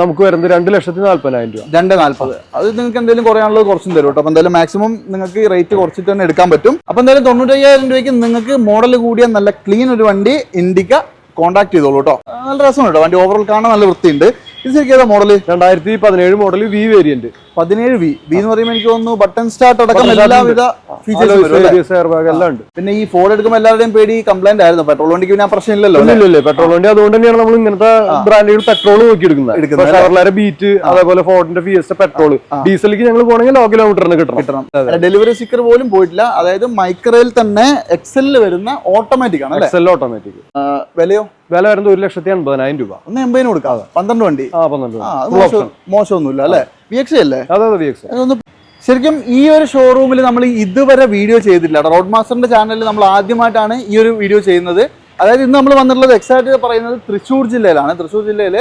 നമുക്ക് വരുന്നത് രണ്ട് ലക്ഷത്തി നാല്പതിനായിരം രൂപ. രണ്ട് നാല്പത്. അത് നിങ്ങൾക്ക് എന്തെങ്കിലും കുറയാനുള്ളത് കുറച്ചും തരും കേട്ടോ. അപ്പൊ എന്തായാലും മാക്സിമം നിങ്ങൾക്ക് റേറ്റ് കുറച്ചിട്ട് തന്നെ എടുക്കാൻ പറ്റും. അപ്പൊ എന്തായാലും തൊണ്ണൂറ്റയ്യായിരം രൂപയ്ക്ക് നിങ്ങൾക്ക് മോഡൽ കൂടിയ നല്ല ക്ലീൻ ഒരു വണ്ടി ഇൻഡിക്ക കോൺടാക്ട് ചെയ്തോളൂ കേട്ടോ. നല്ല രസമാണ് കേട്ടോ. വണ്ടി ഓവറോൾ കാണാൻ നല്ല വൃത്തിയുണ്ട്. ഇത് ശരിക്കും മോഡൽ രണ്ടായിരത്തി പതിനേഴ് മോഡൽ വി വേരിയന്റ് പതിനേഴ് വി. വി എന്ന് പറയുമ്പോൾ എനിക്ക് തോന്നുന്നു ബട്ടൺ സ്റ്റാർട്ട് അടക്കം എല്ലാവിധ ഫീച്ചേഴ്സ് എല്ലാം ഉണ്ട്. പിന്നെ ഈ ഫോൺ എടുക്കുമ്പോൾ എല്ലാവരുടെയും പേടി കംപ്ലൈന്റ് ആയിരുന്നു. പെട്രോൾ വണ്ടിക്ക് പിന്നെ പ്രശ്നം പ്രശ്നമില്ലല്ലോ? ഇല്ലല്ലേ പെട്രോൾ വണ്ടി അതുകൊണ്ട് തന്നെയാണ് നമ്മൾ ഇങ്ങനത്തെ ബ്രാൻഡുകൾ പെട്രോൾ നോക്കി എടുക്കുന്നത് ഷവർലാരെ ബീറ്റ് അതേപോലെ ഫോർഡിന്റെ ഫിയസ്റ്റ പെട്രോൾ ഡീസലിക്ക് ഞങ്ങൾ പോകണമെങ്കിൽ ലോ കിലോമീറ്ററിന് കിട്ടണം. കിട്ടണം. ഡെലിവറി സ്റ്റിക്കർ പോലും പോയിട്ടില്ല. അതായത് മൈക്രോയിൽ തന്നെ എക്സലിൽ വരുന്ന ഓട്ടോമാറ്റിക് ആണ് എക്സെൽ ഓട്ടോമാറ്റിക് വിലയോ? വില വരുന്നത് ഒരു ലക്ഷത്തി അൻപതിനായിരം രൂപ. ഒന്ന് എൺപതിന് കൊടുക്കാം. പന്ത്രണ്ട് വണ്ടി. ആ പന്ത്രണ്ട് മോശം മോശമൊന്നുമില്ല അല്ലേ? വി എക്സ് അല്ലേ? അതെ അതെ വി എക്സ് ശരിക്കും ഈ ഒരു ഷോറൂമിൽ നമ്മൾ ഇതുവരെ വീഡിയോ ചെയ്തിട്ടില്ല. റോഡ് മാസ്റ്ററിന്റെ ചാനലിൽ നമ്മൾ ആദ്യമായിട്ടാണ് ഈ ഒരു വീഡിയോ ചെയ്യുന്നത്. അതായത് ഇന്ന് നമ്മൾ വന്നിട്ടുള്ളത് എക്സാക്ട് പറയുന്നത് തൃശ്ശൂർ ജില്ലയിലാണ്. തൃശ്ശൂർ ജില്ലയിൽ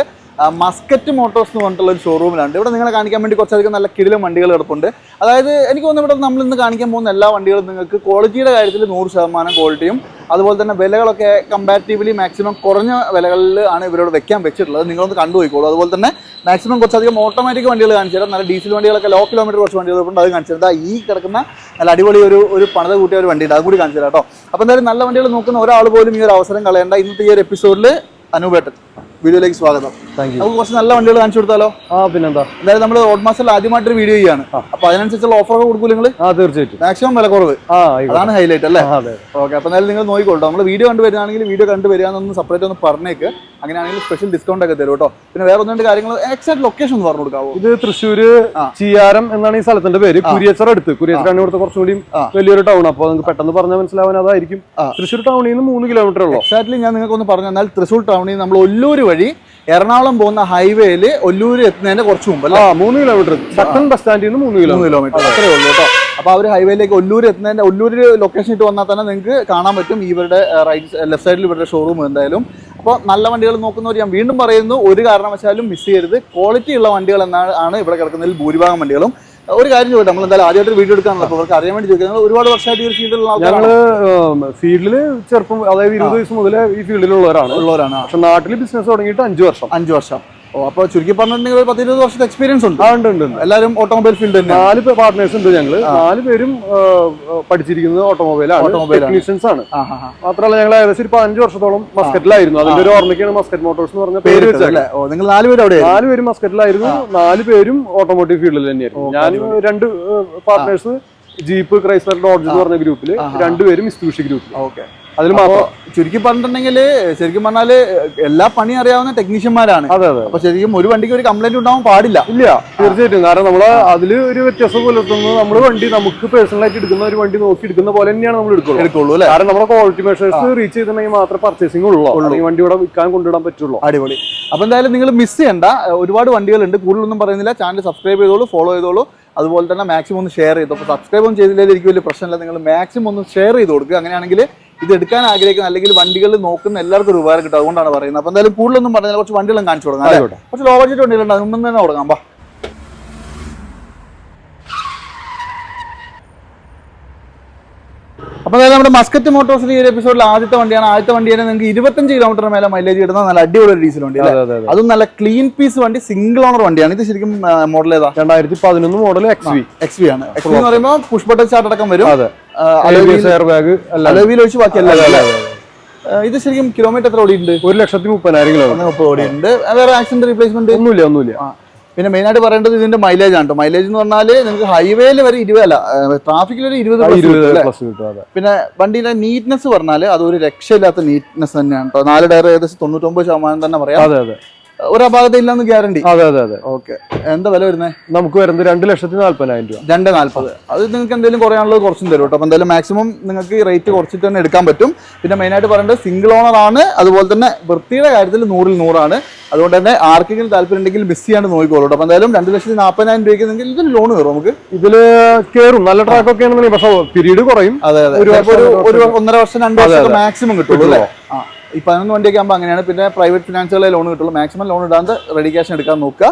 മസ്കറ്റ് മോട്ടോഴ്സ് എന്ന് പറഞ്ഞിട്ടുള്ള ഒരു ഷോറൂമിലുണ്ട് ഇവിടെ നിങ്ങളെ കാണിക്കാൻ വേണ്ടി കുറച്ചധികം നല്ല കിടിലും വണ്ടികൾ കിടപ്പുണ്ട്. അതായത് എനിക്ക് തോന്നുന്നു ഇവിടെ നമ്മൾ ഇന്ന് കാണിക്കാൻ പോകുന്ന എല്ലാ വണ്ടികളും നിങ്ങൾക്ക് ക്വാളിറ്റിയുടെ കാര്യത്തിൽ നൂറ് ശതമാനം ക്വാളിറ്റിയും അതുപോലെ തന്നെ വിലകളൊക്കെ കമ്പാരിറ്റീവ്ലി മാക്സിമം കുറഞ്ഞ വിലകളിൽ ആണ് ഇവരോട് വെക്കാൻ വെച്ചിട്ടുള്ളത്. നിങ്ങളൊന്ന് കണ്ടുപോയിക്കോളൂ അതുപോലെ തന്നെ മാക്സിമം കുറച്ചധികം ഓട്ടോമാറ്റിക് വണ്ടികൾ കാണിച്ചു തരാം. നല്ല ഡീസൽ വണ്ടികളൊക്കെ ലോ കിലോമീറ്റർ കുറച്ച് വണ്ടികൾ ഉണ്ട് അത് കാണിച്ചു തരാം. ഈ കിടക്കുന്ന നല്ല അടിപൊളി ഒരു ഒരു പണിത കൂട്ടിയ ഒരു വണ്ടിയുണ്ട്. അത് കൂടി കാണിച്ചു തരാം കേട്ടോ. അപ്പോൾ എന്തായാലും നല്ല വണ്ടികൾ നോക്കുന്ന ഒരാൾ പോലും ഈ ഒരു അവസരം കളയേണ്ട. ഇന്നത്തെ ഈ ഒരു എപ്പിസോഡിൽ അനൂപേട്ടൻ വീഡിയോയിലേക്ക് സ്വാഗതം. നമുക്ക് കുറച്ച് നല്ല വണ്ടികൾ കാണിച്ചു കൊടുത്താലോ? ആ പിന്നെന്താ? എന്തായാലും നമ്മൾ റോഡ് മാസ്റ്ററിൽ ആദ്യമായിട്ടൊരു വീഡിയോ ചെയ്യാണ് അപ്പൊ അതിനനുസരിച്ചുള്ള ഓഫറൊക്കെ കൊടുക്കും നിങ്ങൾ ആ തീർച്ചയായിട്ടും. മാക്സിമം വില കുറവ് ആ അതാണ് ഹൈലൈറ്റ് അല്ലേ? ഓക്കെ അപ്പൊ എന്തായാലും നിങ്ങൾ നോക്കിക്കോട്ടോ. നമ്മൾ വീഡിയോ കണ്ടു വരികയാണെങ്കിൽ വീഡിയോ കണ്ടു വരികയാണെന്ന് സെപ്പറേറ്റ് ഒന്ന് പറഞ്ഞേക്ക്. അങ്ങനെയാണെങ്കിൽ സ്പെഷ്യൽ ഡിസ്കൗണ്ട് ഒക്കെ തരും കേട്ടോ പിന്നെ വേറെ ഒന്ന് രണ്ട് കാര്യങ്ങൾ എക്സാക്ട് ലൊക്കേഷൻ ഒന്ന് പറഞ്ഞു കൊടുക്കാവോ? ഇത് തൃശ്ശൂര് ചിയാരം എന്നാണ് ഈ സ്ഥലത്തിന്റെ പേര്. കുരിയച്ചർ അടുത്ത്. കുരിയച്ചറാണ് ഇവിടുത്തെ കുറച്ചുകൂടി. വലിയൊരു ടൗൺ അപ്പോൾ നിങ്ങൾക്ക് പെട്ടെന്ന് പറഞ്ഞാൽ മനസ്സിലാവാൻ അതായിരിക്കും. തൃശ്ശൂർ ടൗണിൽ നിന്ന് മൂന്ന് കിലോമീറ്റർ ഉള്ളൂ? എക്സാക്ട്ലി ഞാൻ നിങ്ങൾക്ക് ഒന്ന് പറഞ്ഞു തന്നാൽ തൃശ്ശൂർ ടൗണിൽ നമ്മൾ ഒല്ലൂർ വഴി എറണാകുളം പോകുന്ന ഹൈവേയിൽ ഒല്ലൂര് എത്തുന്നതിന്റെ കുറച്ച് മുമ്പ് അല്ലേ? മൂന്ന് കിലോമീറ്റർ സട്ടൺ ബസ് സ്റ്റാൻഡിൽ നിന്ന് മൂന്ന് മൂന്ന് കിലോമീറ്റർ അത്രേ ഉള്ളൂ കേട്ടോ. അപ്പൊ അവർ ഹൈവേയിലേക്ക് ഒല്ലൂർ എത്തുന്നതിന്റെ ഒല്ലൂർ ലൊക്കേഷൻ ഇട്ട് വന്നാൽ തന്നെ നിങ്ങൾക്ക് കാണാൻ പറ്റും ഇവരുടെ റൈറ്റ് ലെഫ്റ്റ് സൈഡിൽ ഇവരുടെ ഷോറൂം എന്തായാലും. അപ്പോൾ നല്ല വണ്ടികൾ നോക്കുന്നവർ ഞാൻ വീണ്ടും പറയുന്നു ഒരു കാരണവശാലും മിസ് ചെയ്യരുത്. ക്വാളിറ്റി ഉള്ള വണ്ടികൾ എന്നാണ് ഇവിടെ കിടക്കുന്നതിൽ ഭൂരിഭാഗം വണ്ടികളും. ഒരു കാര്യം ചോദിക്കാം നമ്മൾ എന്തായാലും ആദ്യമായിട്ട് വീഡിയോ എടുക്കാനുള്ള അവർക്ക് അറിയാൻ വേണ്ടി ചോദിക്കാം. ഒരുപാട് വർഷമായിട്ട് ഈ ഒരു ഫീൽഡിലുള്ള ഞങ്ങൾ ഫീൽഡിൽ ചെറുപ്പം അതായത് ഇരുപത് വയസ്സ് മുതലേ ഈ ഫീൽഡിലുള്ളവരാണ് ഉള്ളവരാണ് പക്ഷെ നാട്ടിൽ ബിസിനസ് തുടങ്ങിയിട്ട് അഞ്ചു വർഷം. അഞ്ച് വർഷം. ഓ അപ്പോൾ ചുരുക്കി പറഞ്ഞിട്ടുണ്ടെങ്കിൽ ഒരു പത്തിരുപത് വർഷത്തെ എക്സ്പീരിയൻസ് ഉണ്ട്. ആ ഉണ്ട് ഉണ്ട് ഉണ്ട്. എല്ലാവരും ഓട്ടോമൊബൈൽ ഫീൽഡ് തന്നെ നാല് പാർട്ട്നേഴ്സ് ഉണ്ട് ഞങ്ങൾ. നാല് പേരും ആ, പഠിച്ചിരിക്കുന്നത് ഓട്ടോമൊബൈലാണ് Automobile ആണ്. ടെക്നീഷ്യൻസ് ആണ്. ആ ഹാ ഹാ മാത്രമല്ല ഞങ്ങൾ ഏകദേശം ഇപ്പൊ അഞ്ച് വർഷത്തോളം മസ്കറ്റിലായിരുന്നു. അതിന്റെ ഒരു ഓർമ്മയ്ക്കാണ് മസ്കറ്റ് മോട്ടോഴ്സ് എന്ന് പറഞ്ഞ പേര് പേര് വെച്ചത് ഓ നിങ്ങൾ നാലുപേരും അവിടെ നാല് പേരും മസ്കറ്റിലായിരുന്നു. നാല് പേരും ഓട്ടോമോട്ടീവ് ഫീൽഡിൽ തന്നെയായിരുന്നു. ഞാൻ രണ്ട് പാർട്ട്നേഴ്സ് ജീപ്പ് ക്രൈസ്ലർ ഡോഡ്ജ് എന്ന് പറഞ്ഞ ഗ്രൂപ്പിൽ രണ്ടുപേരും ഇസ്തൂഷി ഗ്രൂപ്പിൽ ഓക്കെ. അതിൽ ചുരുക്കി പറഞ്ഞിട്ടുണ്ടെങ്കിൽ ശരിക്കും പറഞ്ഞാൽ എല്ലാ പണി അറിയാവുന്ന ടെക്നീഷ്യന്മാരാണ്. അതെ അതെ അപ്പൊ ശരിക്കും ഒരു വണ്ടിക്ക് ഒരു കംപ്ലൈന്റ് ഉണ്ടാവാൻ പാടില്ല. ഇല്ല തീർച്ചയായിട്ടും. കാരണം നമ്മൾ അതിൽ ഒരു വ്യത്യാസം പുലർത്തുന്നത് നമ്മൾ വണ്ടി നമുക്ക് പേഴ്സണൽ ആയിട്ട് എടുക്കുന്ന ഒരു വണ്ടി നോക്കി എടുക്കുന്ന പോലെ തന്നെയാണ് നമ്മൾ എടുക്കുള്ളൂ. എടുക്കുള്ളൂ അല്ലെ? കാരണം നമ്മുടെ ക്വാളിറ്റി മെഷേഴ്സ് റീച്ച് ചെയ്തിട്ടുണ്ടെങ്കിൽ മാത്രമേ പർച്ചേസിംഗ് ഉള്ളൂ. ഈ വണ്ടി ഇവിടെ വിൽക്കാൻ കൊണ്ടുവിടാൻ പറ്റുള്ളൂ. അടിപൊളി. അപ്പൊ എന്തായാലും നിങ്ങൾ മിസ് ചെയ്യണ്ട. ഒരുപാട് വണ്ടികളുണ്ട്. കൂടുതലൊന്നും പറയുന്നില്ല. ചാനൽ സബ്സ്ക്രൈബ് ചെയ്തോളൂ ഫോളോ ചെയ്തോളൂ. അതുപോലെ തന്നെ മാക്സിമം ഒന്ന് ഷെയർ ചെയ്തു. അപ്പോൾ സബ്സ്ക്രൈബ് ഒന്നും ചെയ്തില്ലെങ്കിൽ എനിക്ക് വലിയ പ്രശ്നമില്ല. നിങ്ങൾ മാക്സിമം ഒന്ന് ഷെയർ ചെയ്ത് കൊടുക്കുക. അങ്ങനെയാണെങ്കിൽ ഇത് എടുക്കാൻ ആഗ്രഹിക്കുന്ന അല്ലെങ്കിൽ വണ്ടികൾ നോക്കുന്ന എല്ലാവർക്കും ഒരു ഉപകാരം കിട്ടും അതുകൊണ്ടാണ് പറയുന്നത്. അപ്പോൾ എന്തായാലും കൂടുതലൊന്നും പറഞ്ഞാൽ കുറച്ച് വണ്ടികളും കാണിച്ചു കൊടുക്കാം കുറച്ച് ലോ ബഡ്ജറ്റ് വണ്ടികളുണ്ട് അതിന് മുമ്പ് തന്നെ തുടങ്ങാം അപ്പോൾ അതായത് നമ്മുടെ മസ്കറ്റ് മോട്ടോഴ്സിന്റെ ഈ ഒരു എപ്പിസോഡിൽ ആദ്യത്തെ വണ്ടിയാണ്. ആദ്യത്തെ വണ്ടി തന്നെ നിങ്ങൾക്ക് ഇരുപത്തഞ്ച് കിലോമീറ്റർ മേലെ മൈലേജ് കിട്ടുന്ന നല്ല അടിപൊളി ഒരു ഡീസൽ വണ്ടി അതെ നല്ല ക്ലീൻ പീസ് വണ്ടി സിംഗിൾ ഓണർ വണ്ടിയാണ്. ഇത് ശരിക്കും മോഡൽ ഏതാ? രണ്ടായിരത്തി പതിനൊന്ന് model X V X V ആണ്. എക്സ് വി എന്ന് പറയുമ്പോൾ പുഷ് ബട്ടൺ സ്റ്റാർട്ട് അടക്കം വരും. ബാഗ് അലവിയിൽ ഒഴിച്ച് ബാക്കി എല്ലാം ഇത് ശരിക്കും കിലോമീറ്റർ എത്ര ഓടിയിട്ടുണ്ട്? ഒരു ലക്ഷത്തി മുപ്പതിനായിരം കിലോമീറ്റർ മുപ്പത് ഓടിയിട്ടുണ്ട്. വേറെ ആക്സിഡന്റ് റീപ്ലേസ്മെന്റ് ഒന്നുമില്ല ഒന്നുമില്ല. പിന്നെ മെയിൻ ആയിട്ട് പറയേണ്ടത് ഇതിന്റെ മൈലേജ് ആണ് മൈലേജ് എന്ന് പറഞ്ഞാൽ നിങ്ങൾക്ക് ഹൈവേയിൽ വരെ ഇരുപതല്ല ട്രാഫിക്കിൽ ഒരു ഇരുപത്? പ്ലസ് കിട്ടും പിന്നെ വണ്ടിയുടെ നീറ്റ്നെസ് പറഞ്ഞാൽ അതൊരു രക്ഷയില്ലാത്ത നീറ്റ്നെസ് തന്നെയാണ് കേട്ടോ നാല് ടയർ ഏകദേശം തൊണ്ണൂറ്റൊമ്പത് ശതമാനം തന്നെ പറയാം. അതെ അതെ. ഒരു അപാകത ഇല്ലെന്ന് ഗ്യാരണ്ടി അതെ അതെ അതെ. ഓക്കെ എന്താ വില വരുന്നത് നമുക്ക് വരുന്നത് രണ്ട് ലക്ഷത്തി നാല്പതിനായിരം രൂപ. രണ്ട് നാല്പത്. അത് നിങ്ങൾക്ക് എന്തെങ്കിലും കുറയാനുള്ളത് കുറച്ചും തരും കേട്ടോ. അപ്പോൾ എന്തായാലും മാക്സിമം നിങ്ങൾക്ക് റേറ്റ് കുറച്ചിട്ട് തന്നെ എടുക്കാൻ പറ്റും. പിന്നെ മെയിനായിട്ട് പറയേണ്ടത് സിംഗിൾ ഓണർ ആണ്. അതുപോലെ തന്നെ വൃത്തിയുടെ കാര്യത്തിൽ നൂറിൽ നൂറാണ്. അതുകൊണ്ട് തന്നെ ആർക്കെങ്കിലും താല്പര്യം ഉണ്ടെങ്കിൽ മിസ് ചെയ്യാണ്ട് നോക്കിക്കോളൂ കേട്ടോ. അപ്പോൾ എന്തായാലും രണ്ട് ലക്ഷത്തി നാൽപ്പതിനായിരം രൂപയ്ക്ക് ഇതിൽ ലോൺ കയറും നമുക്ക്? ഇതിൽ കയറും നല്ല ട്രാക്ക് ഒക്കെ ആണെന്നുണ്ടെങ്കിൽ പക്ഷേ പീരീഡ് കുറയും. അതെ അതെ. ഒരു ഒരു ഒന്നര വർഷം രണ്ട് വർഷം മാക്സിമം കിട്ടുള്ളൂ അല്ലേ? ആ. ഈ പതിനൊന്ന് വണ്ടിയൊക്കെ ആകുമ്പോൾ അങ്ങനെയാണ്. പിന്നെ പ്രൈവറ്റ് ഫിനാൻസുകളെ ലോൺ കിട്ടുള്ളൂ. മാക്സിമം ലോൺ ഇടാണ്ട് റെഡി ക്യാഷ് എടുക്കാൻ നോക്കുക.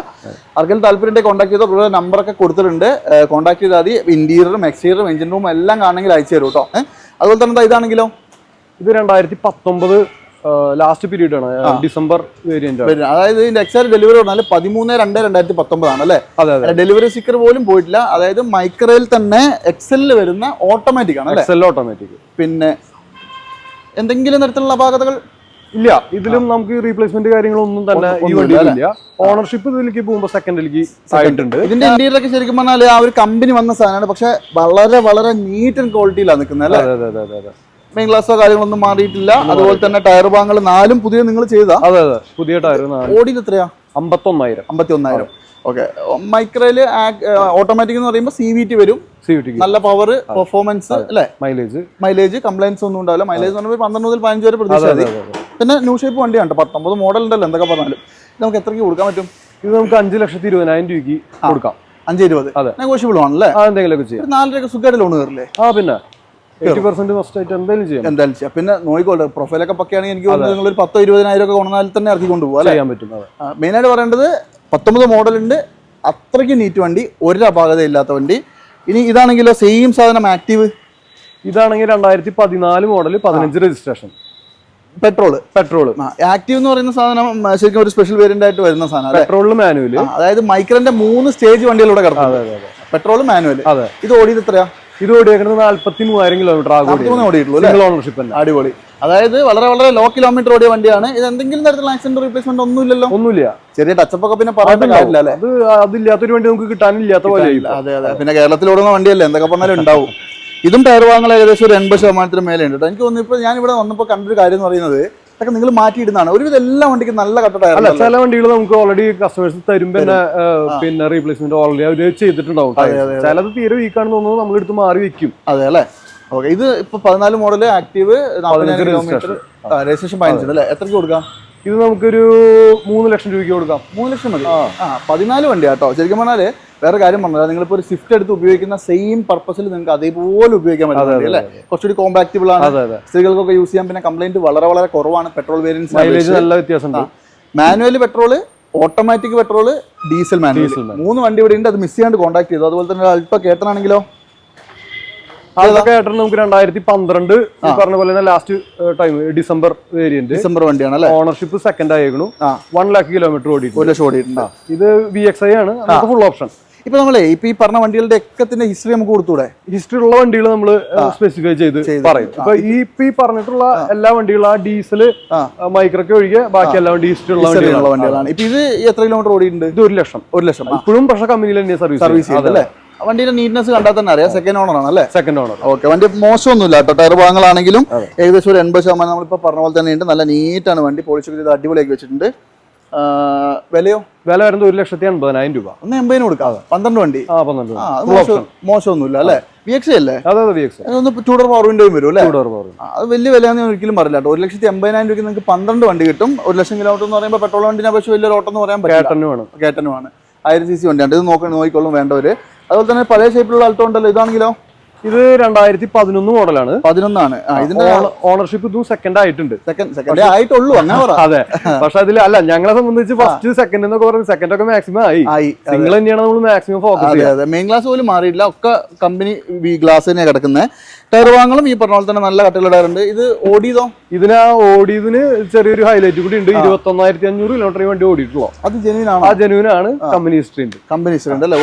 ആർക്കെങ്കിലും താല്പര്യമുണ്ടെങ്കിൽ കോൺടാക്ട് ചെയ്തോ ഇവിടെ നമ്പറൊക്കെ കൊടുത്തിട്ടുണ്ട്. കോൺടാക്ട് ചെയ്താൽ മതി. ഇന്റീരിയറും എക്സ്റ്റീരിയറും എഞ്ചിൻ റൂം എല്ലാം കാണണമെങ്കിൽ അയച്ചു തരും കേട്ടോ. അതുപോലെ തന്നെ എന്താ ഇതാണെങ്കിലോ? ഇത് രണ്ടായിരത്തി പത്തൊമ്പത് ലാസ്റ്റ് പീരീഡ് ആണ്. ഡിസംബർ വേരിയന്റ് അതായത് ഇതിന്റെ എക്സാക്ട് ഡെലിവറി പറഞ്ഞാൽ പതിമൂന്ന് രണ്ട് രണ്ടായിരത്തി പത്തൊമ്പതാണ് അല്ലേ? അതെ അതെ. ഡെലിവറി സ്റ്റിക്കർ പോലും പോയിട്ടില്ല. അതായത് മൈക്രോയിൽ തന്നെ എക്സലിൽ വരുന്ന ഓട്ടോമാറ്റിക് ആണ് എക്സൽ ഓട്ടോമാറ്റിക് പിന്നെ എന്തെങ്കിലും തരത്തിലുള്ള അപാകതകൾ? ഇല്ല. ഇതിലും നമുക്ക് റീപ്ലേസ്മെന്റ് കാര്യങ്ങളൊന്നും തന്നെ ഈ വണ്ടിയിലില്ല. ഓണർഷിപ്പ് ഇതിലേക്ക് പോകുമ്പോൾ സെക്കൻഡിലേക്ക് ആയിട്ടുണ്ട്. ഇതിന്റെ ഇന്റീരിയർ ഒക്കെ ശരിക്കും പറഞ്ഞാൽ ആ ഒരു കമ്പനി വന്ന സാധനമാണ്. പക്ഷെ വളരെ വളരെ നീറ്റ് ആൻഡ് ക്വാളിറ്റിയിലാണ് നിൽക്കുന്നത് അല്ലേ? അതെ അതെ അതെ അതെ മെയിൻ ഗ്ലാസോ കാര്യങ്ങളൊന്നും മാറിയിട്ടില്ല. അതുപോലെ തന്നെ ടയർ ഭാഗങ്ങൾ നാലും പുതിയ നിങ്ങൾ ചെയ്താ? അതെ അതെ. പുതിയ ടയർ ഓടിയത് എത്രയാ? അമ്പത്തൊന്നായിരം. അമ്പത്തി ഒന്നായിരം ഓക്കെ മൈക്രയിൽ ഓട്ടോമാറ്റിക് എന്ന് പറയുമ്പോൾ സി വി ടി വരും. നല്ല പവർ പെർഫോമൻസ് അല്ലേ? മൈലേജ് മൈലേജ് കംപ്ലൈൻസ് ഒന്നും ഉണ്ടാവില്ല. മൈലേജ് എന്ന് പറയുമ്പോൾ പന്ത്രണ്ട് മുതൽ പതിനഞ്ച് വരെ പ്രതീക്ഷ പിന്നെ ന്യൂ ഷേപ്പ് വണ്ടിയാണ് പത്തൊമ്പത് മോഡൽ ഉണ്ടല്ലോ എന്തൊക്കെ പറഞ്ഞാലും. നമുക്ക് എത്രയ്ക്ക് കൊടുക്കാൻ പറ്റും? ഇത് നമുക്ക് അഞ്ച് ലക്ഷത്തി ഇരുപതിനായിരം രൂപയ്ക്ക് കൊടുക്കാം. അഞ്ച് ഇരുപത്. നെഗോഷ്യബിൾ ആണല്ലേ എന്തെങ്കിലും എന്തെങ്കിലുമൊക്കെ ചെയ്യാം. നാലരയൊക്കെ സുഖമായിട്ട് ലോൺ കയറില്ലേ? ആ പിന്നെ. എന്തായാലും ചെയ്യാം. പിന്നെ നോയിക്കോട്ടെ പ്രൊഫൈലൊക്കെ പക്കയാണെങ്കിൽ എനിക്ക് നിങ്ങൾ ഒരു പത്തോ ഇരുപതിനായിരം ഒക്കെ കൊണ്ടാൽ തന്നെ ഇറക്കി കൊണ്ടുപോകും ചെയ്യാൻ പറ്റും അതെ. മെയിനായിട്ട് പറയേണ്ടത് പത്തൊമ്പത് മോഡലുണ്ട്. അത്രയ്ക്ക് നീറ്റ് വണ്ടി ഒരു അപാകത ഇല്ലാത്ത വണ്ടി. ഇനി ഇതാണെങ്കിലോ സെയിം സാധനം ആക്റ്റീവ് ഇതാണെങ്കിൽ രണ്ടായിരത്തി പതിനാല് മോഡൽ പതിനഞ്ച് രജിസ്ട്രേഷൻ പെട്രോൾ പെട്രോൾ ആക്റ്റീവ് എന്ന് പറയുന്ന സാധനം ശരിക്കും ഒരു സ്പെഷ്യൽ വേരിയന്റ് ആയിട്ട് വരുന്ന സാധനം അല്ലേ? മാനുവൽ അതായത് മൈക്രന്റെ മൂന്ന് സ്റ്റേജ് വണ്ടികളിലൂടെ കിടക്കുന്നത് കിടക്കും. അതെ അതെ പെട്രോൾ മാനുവൽ അതെ. ഇത് ഓടിയത് എത്രയാ? ഇത് ഓടിയേക്കുന്നത് നാല്പത്തി മൂവായിരം കിലോമീറ്റർ ആകും ഓടിയിട്ടുള്ളൂ ഓണർഷിപ്പ് അടിപൊളി. അതായത് വളരെ വളരെ ലോ കിലോമീറ്റർ ഓടിയ വണ്ടിയാണ്. ഇത് എന്തെങ്കിലും തരത്തിലുള്ള ആക്സിഡന്റ് റീപ്ലേസ്മെന്റ് ഒന്നുമില്ലല്ലോ. ഒന്നുമില്ല. ചെറിയ ടച്ചപ്പ് ഒക്കെ പിന്നെ പറയേണ്ട കാര്യമില്ല അല്ലേ? അത് അതില്ലാത്തൊരു വണ്ടി നമുക്ക് കിട്ടാനില്ലാത്ത പോലെ അതെ അതെ. പിന്നെ കേരളത്തിൽ ഓടുന്ന വണ്ടിയല്ലേ? എന്തൊക്കെ പറഞ്ഞാലും ഉണ്ടാവും. ഇതും ടയർ വാങ്ങൽ ഏകദേശം ഒരു എൺപത് ശതമാനത്തിന് മേലെ ഉണ്ട് കേട്ടോ. എനിക്ക് തോന്നുന്നു ഇപ്പോൾ ഞാൻ ഇവിടെ വന്നപ്പോൾ കണ്ടൊരു കാര്യം എന്ന് പറയുന്നത് ഇതൊക്കെ നിങ്ങൾ മാറ്റിയിടുന്നതാണ്. ഒരുവിധം എല്ലാ വണ്ടിക്കും നല്ല കട്ട ടയർ അല്ല ചില വണ്ടികൾ നമുക്ക് ഓൾറെഡി കസ്റ്റമേഴ്സ് തന്നെ പിന്നെ റീപ്ലേസ്മെന്റ് ഓൾറെഡി അവർ ചെയ്തിട്ടുണ്ടാവും. ചിലത് തീരെ വീക്കാണെന്ന് തോന്നുന്നു നമ്മൾ എടുത്ത് മാറി വെക്കും. അതെ അല്ലേ? ഓക്കെ ഇത് ഇപ്പൊ പതിനാല് മോഡൽ ആക്റ്റീവ് രജിസ്ട്രേഷൻ പതിനഞ്ച് അല്ലേ? എത്രയ്ക്ക് കൊടുക്കാം? ഇത് നമുക്കൊരു മൂന്ന് ലക്ഷം രൂപയ്ക്ക് കൊടുക്കാം. മൂന്ന് ലക്ഷം മതി. ആ. പതിനാല് വണ്ടി കേട്ടോ ശരിക്കും പറഞ്ഞാൽ വേറെ കാര്യം പറഞ്ഞാൽ നിങ്ങളിപ്പോൾ ഒരു സ്വിഫ്റ്റ് എടുത്ത് ഉപയോഗിക്കുന്ന സെയിം പർപ്പസിൽ നിങ്ങൾക്ക് അതേപോലെ ഉപയോഗിക്കാൻ പറ്റും അല്ലേ കുറച്ചുകൂടി കോമ്പാക്റ്റബിൾ ആണ്. സ്ത്രീകൾക്കൊക്കെ യൂസ് ചെയ്യാൻ പിന്നെ കംപ്ലൈന്റ് വളരെ വളരെ കുറവാണ്. പെട്രോൾ മൈലേജ് വേരിയൻസ് നല്ല വ്യത്യാസം manual petrol automatic petrol diesel manual മൂന്ന് വണ്ടി ഇവിടെ ഉണ്ട്. അത് മിസ് ചെയ്യാണ്ട് കോൺടാക്ട് ചെയ്തു. അതുപോലെ തന്നെ അല്പ കേട്ടനാണെങ്കിലോ? അതൊക്കെ ആയിട്ട് നമുക്ക് രണ്ടായിരത്തി പന്ത്രണ്ട് പറഞ്ഞ പോലെ തന്നെ last time December variant December വണ്ടിയാണ് അല്ലേ ഓണർഷിപ്പ് സെക്കൻഡ് ആയിരുന്നു. വൺ ലാക്ക് കിലോമീറ്റർ ഓടിയിട്ടുണ്ട്. ഒരു ലക്ഷം ഓടിയിട്ടുണ്ട്. ഇത് വി എക്സ് ഐ ആണ്. ഫുൾ ഓപ്ഷൻ ഇപ്പൊ നമ്മളെ ഇപ്പൊ ഈ പറഞ്ഞ വണ്ടികളുടെ ഒക്കത്തിന്റെ ഹിസ്റ്ററി നമുക്ക് കൊടുത്തൂടെ? ഹിസ്റ്ററി ഉള്ള വണ്ടികൾ നമ്മൾ സ്പെസിഫൈ ചെയ്ത്. പറയും. ഇപ്പൊ ഈ ഇപ്പൊ ഈ പറഞ്ഞിട്ടുള്ള എല്ലാ വണ്ടികളും ആ ഡീസൽ. മൈക്രോക്കെ ഒഴികെ ബാക്കി എല്ലാ വണ്ടി ഹിസ്റ്ററി ഉള്ള വണ്ടികളാണ്. ഇപ്പൊ ഇത് എത്ര കിലോമീറ്റർ ഓടിയിട്ടുണ്ട്? ഇത് ഒരു ലക്ഷം. ഒരു ലക്ഷം. ഇപ്പോഴും പക്ഷെ കമ്പനിയിൽ തന്നെ സർവീസ് സർവീസ് അല്ലേ? വണ്ടിയുടെ നീറ്റ്നെസ് കണ്ടാൽ തന്നെ അറിയാം. സെക്കൻഡ് ഓണർ ആണ് അല്ലേ? സെക്കൻഡ് ഓണർ ഓക്കെ വണ്ടി മോശമൊന്നുമില്ല കേട്ടോ. ടയർ ഭാഗങ്ങളാണെങ്കിലും ഏകദേശം ഒരു എൺപത് ശതമാനം നമ്മളിപ്പോൾ പറഞ്ഞ പോലെ തന്നെ ഉണ്ട്. നല്ല നീറ്റാണ് വണ്ടി. പോളിഷ് ചെയ്ത് അടിപൊളിയാക്കി വെച്ചിട്ടുണ്ട്. വിലയോ? വില വരുന്നത് ഒരു ലക്ഷത്തി അൻപതിനായിരം രൂപ. ഒന്ന് എൺപതിന് കൊടുക്കാം. പന്ത്രണ്ട് വണ്ടി. ആ പന്ത്രണ്ട് മോശമൊന്നുമില്ല അല്ലേ? വി എക്സ് അല്ലേ? അതെ അതെ V X two door power വിൻഡോയും വരും അല്ലേ? ഡോർ പവർ അത് വലിയ വിലയാണെന്ന് ഞാൻ ഒരിക്കലും പറയില്ല കേട്ടോ. ഒരു ലക്ഷത്തി എൺപതിനായിരം രൂപയ്ക്ക് നിങ്ങൾക്ക് പന്ത്രണ്ട് വണ്ടി കിട്ടും. ഒരു ലക്ഷം കിലോമീറ്റർ എന്ന് പറയുമ്പോൾ പെട്രോൾ വണ്ടിനെ പക്ഷേ വലിയ ഓട്ടം എന്ന് പറയാൻ പറ്റില്ല. കേട്ടന് വേണം കേട്ടനുമാണ് ആയിരം സി സി വണ്ടിയാണ്. ഇത് നോക്കി നോക്കിക്കൊള്ളും വേണ്ടവര്. അതുപോലെ തന്നെ പഴയ ഷേപ്പിലുള്ള അൾട്ടോ ഉണ്ടല്ലോ ഇതാണെങ്കിലോ? ഇത് രണ്ടായിരത്തി പതിനൊന്ന് മോഡലാണ്. പതിനൊന്നാണ്. ഇതിന്റെ ഓണർഷിപ്പ് ഇതും സെക്കൻഡ് ആയിട്ടുണ്ട്. സെക്കൻഡ് സെക്കൻഡ് ആയിട്ടുള്ളൂ അങ്ങനെ അതെ. പക്ഷെ അതിൽ അല്ല ഞങ്ങളെ സംബന്ധിച്ച് ഫസ്റ്റ് സെക്കൻഡ് എന്നൊക്കെ പറഞ്ഞ് സെക്കൻഡ് ഒക്കെ മാക്സിമം ആയി. നിങ്ങൾ തന്നെയാണ് നമ്മൾ മാക്സിമം ഫോക്കസ് അതെ മെയിൻ ഗ്ലാസ് പോലും മാറിയില്ല ഒക്കെ കമ്പനി വി ഗ്ലാസ് തന്നെയാണ് കിടക്കുന്നത് ടയർ വാങ്ങലും ഈ പറഞ്ഞ പോലെ തന്നെ നല്ല കട്ടിയുള്ള ടയർ ഉണ്ട് ഇത് ഓടിയതോ? ഇതിന് ഓടിയതിന് ചെറിയൊരു ഹൈലൈറ്റ് കൂടി ഉണ്ട്. ഇരുപത്തി ഒന്നായിരത്തി അഞ്ഞൂറ് കിലോമീറ്റർ വണ്ടി ഓടിയിട്ടുള്ളൂ. അത് ജെനുവിൻ ആണ്? ആ ജനുവിൻ ആണ് കമ്പനി ഹിസ്റ്ററി ഉണ്ട്. കമ്പനി ഹിസ്റ്ററി ഉണ്ട് അല്ലേ?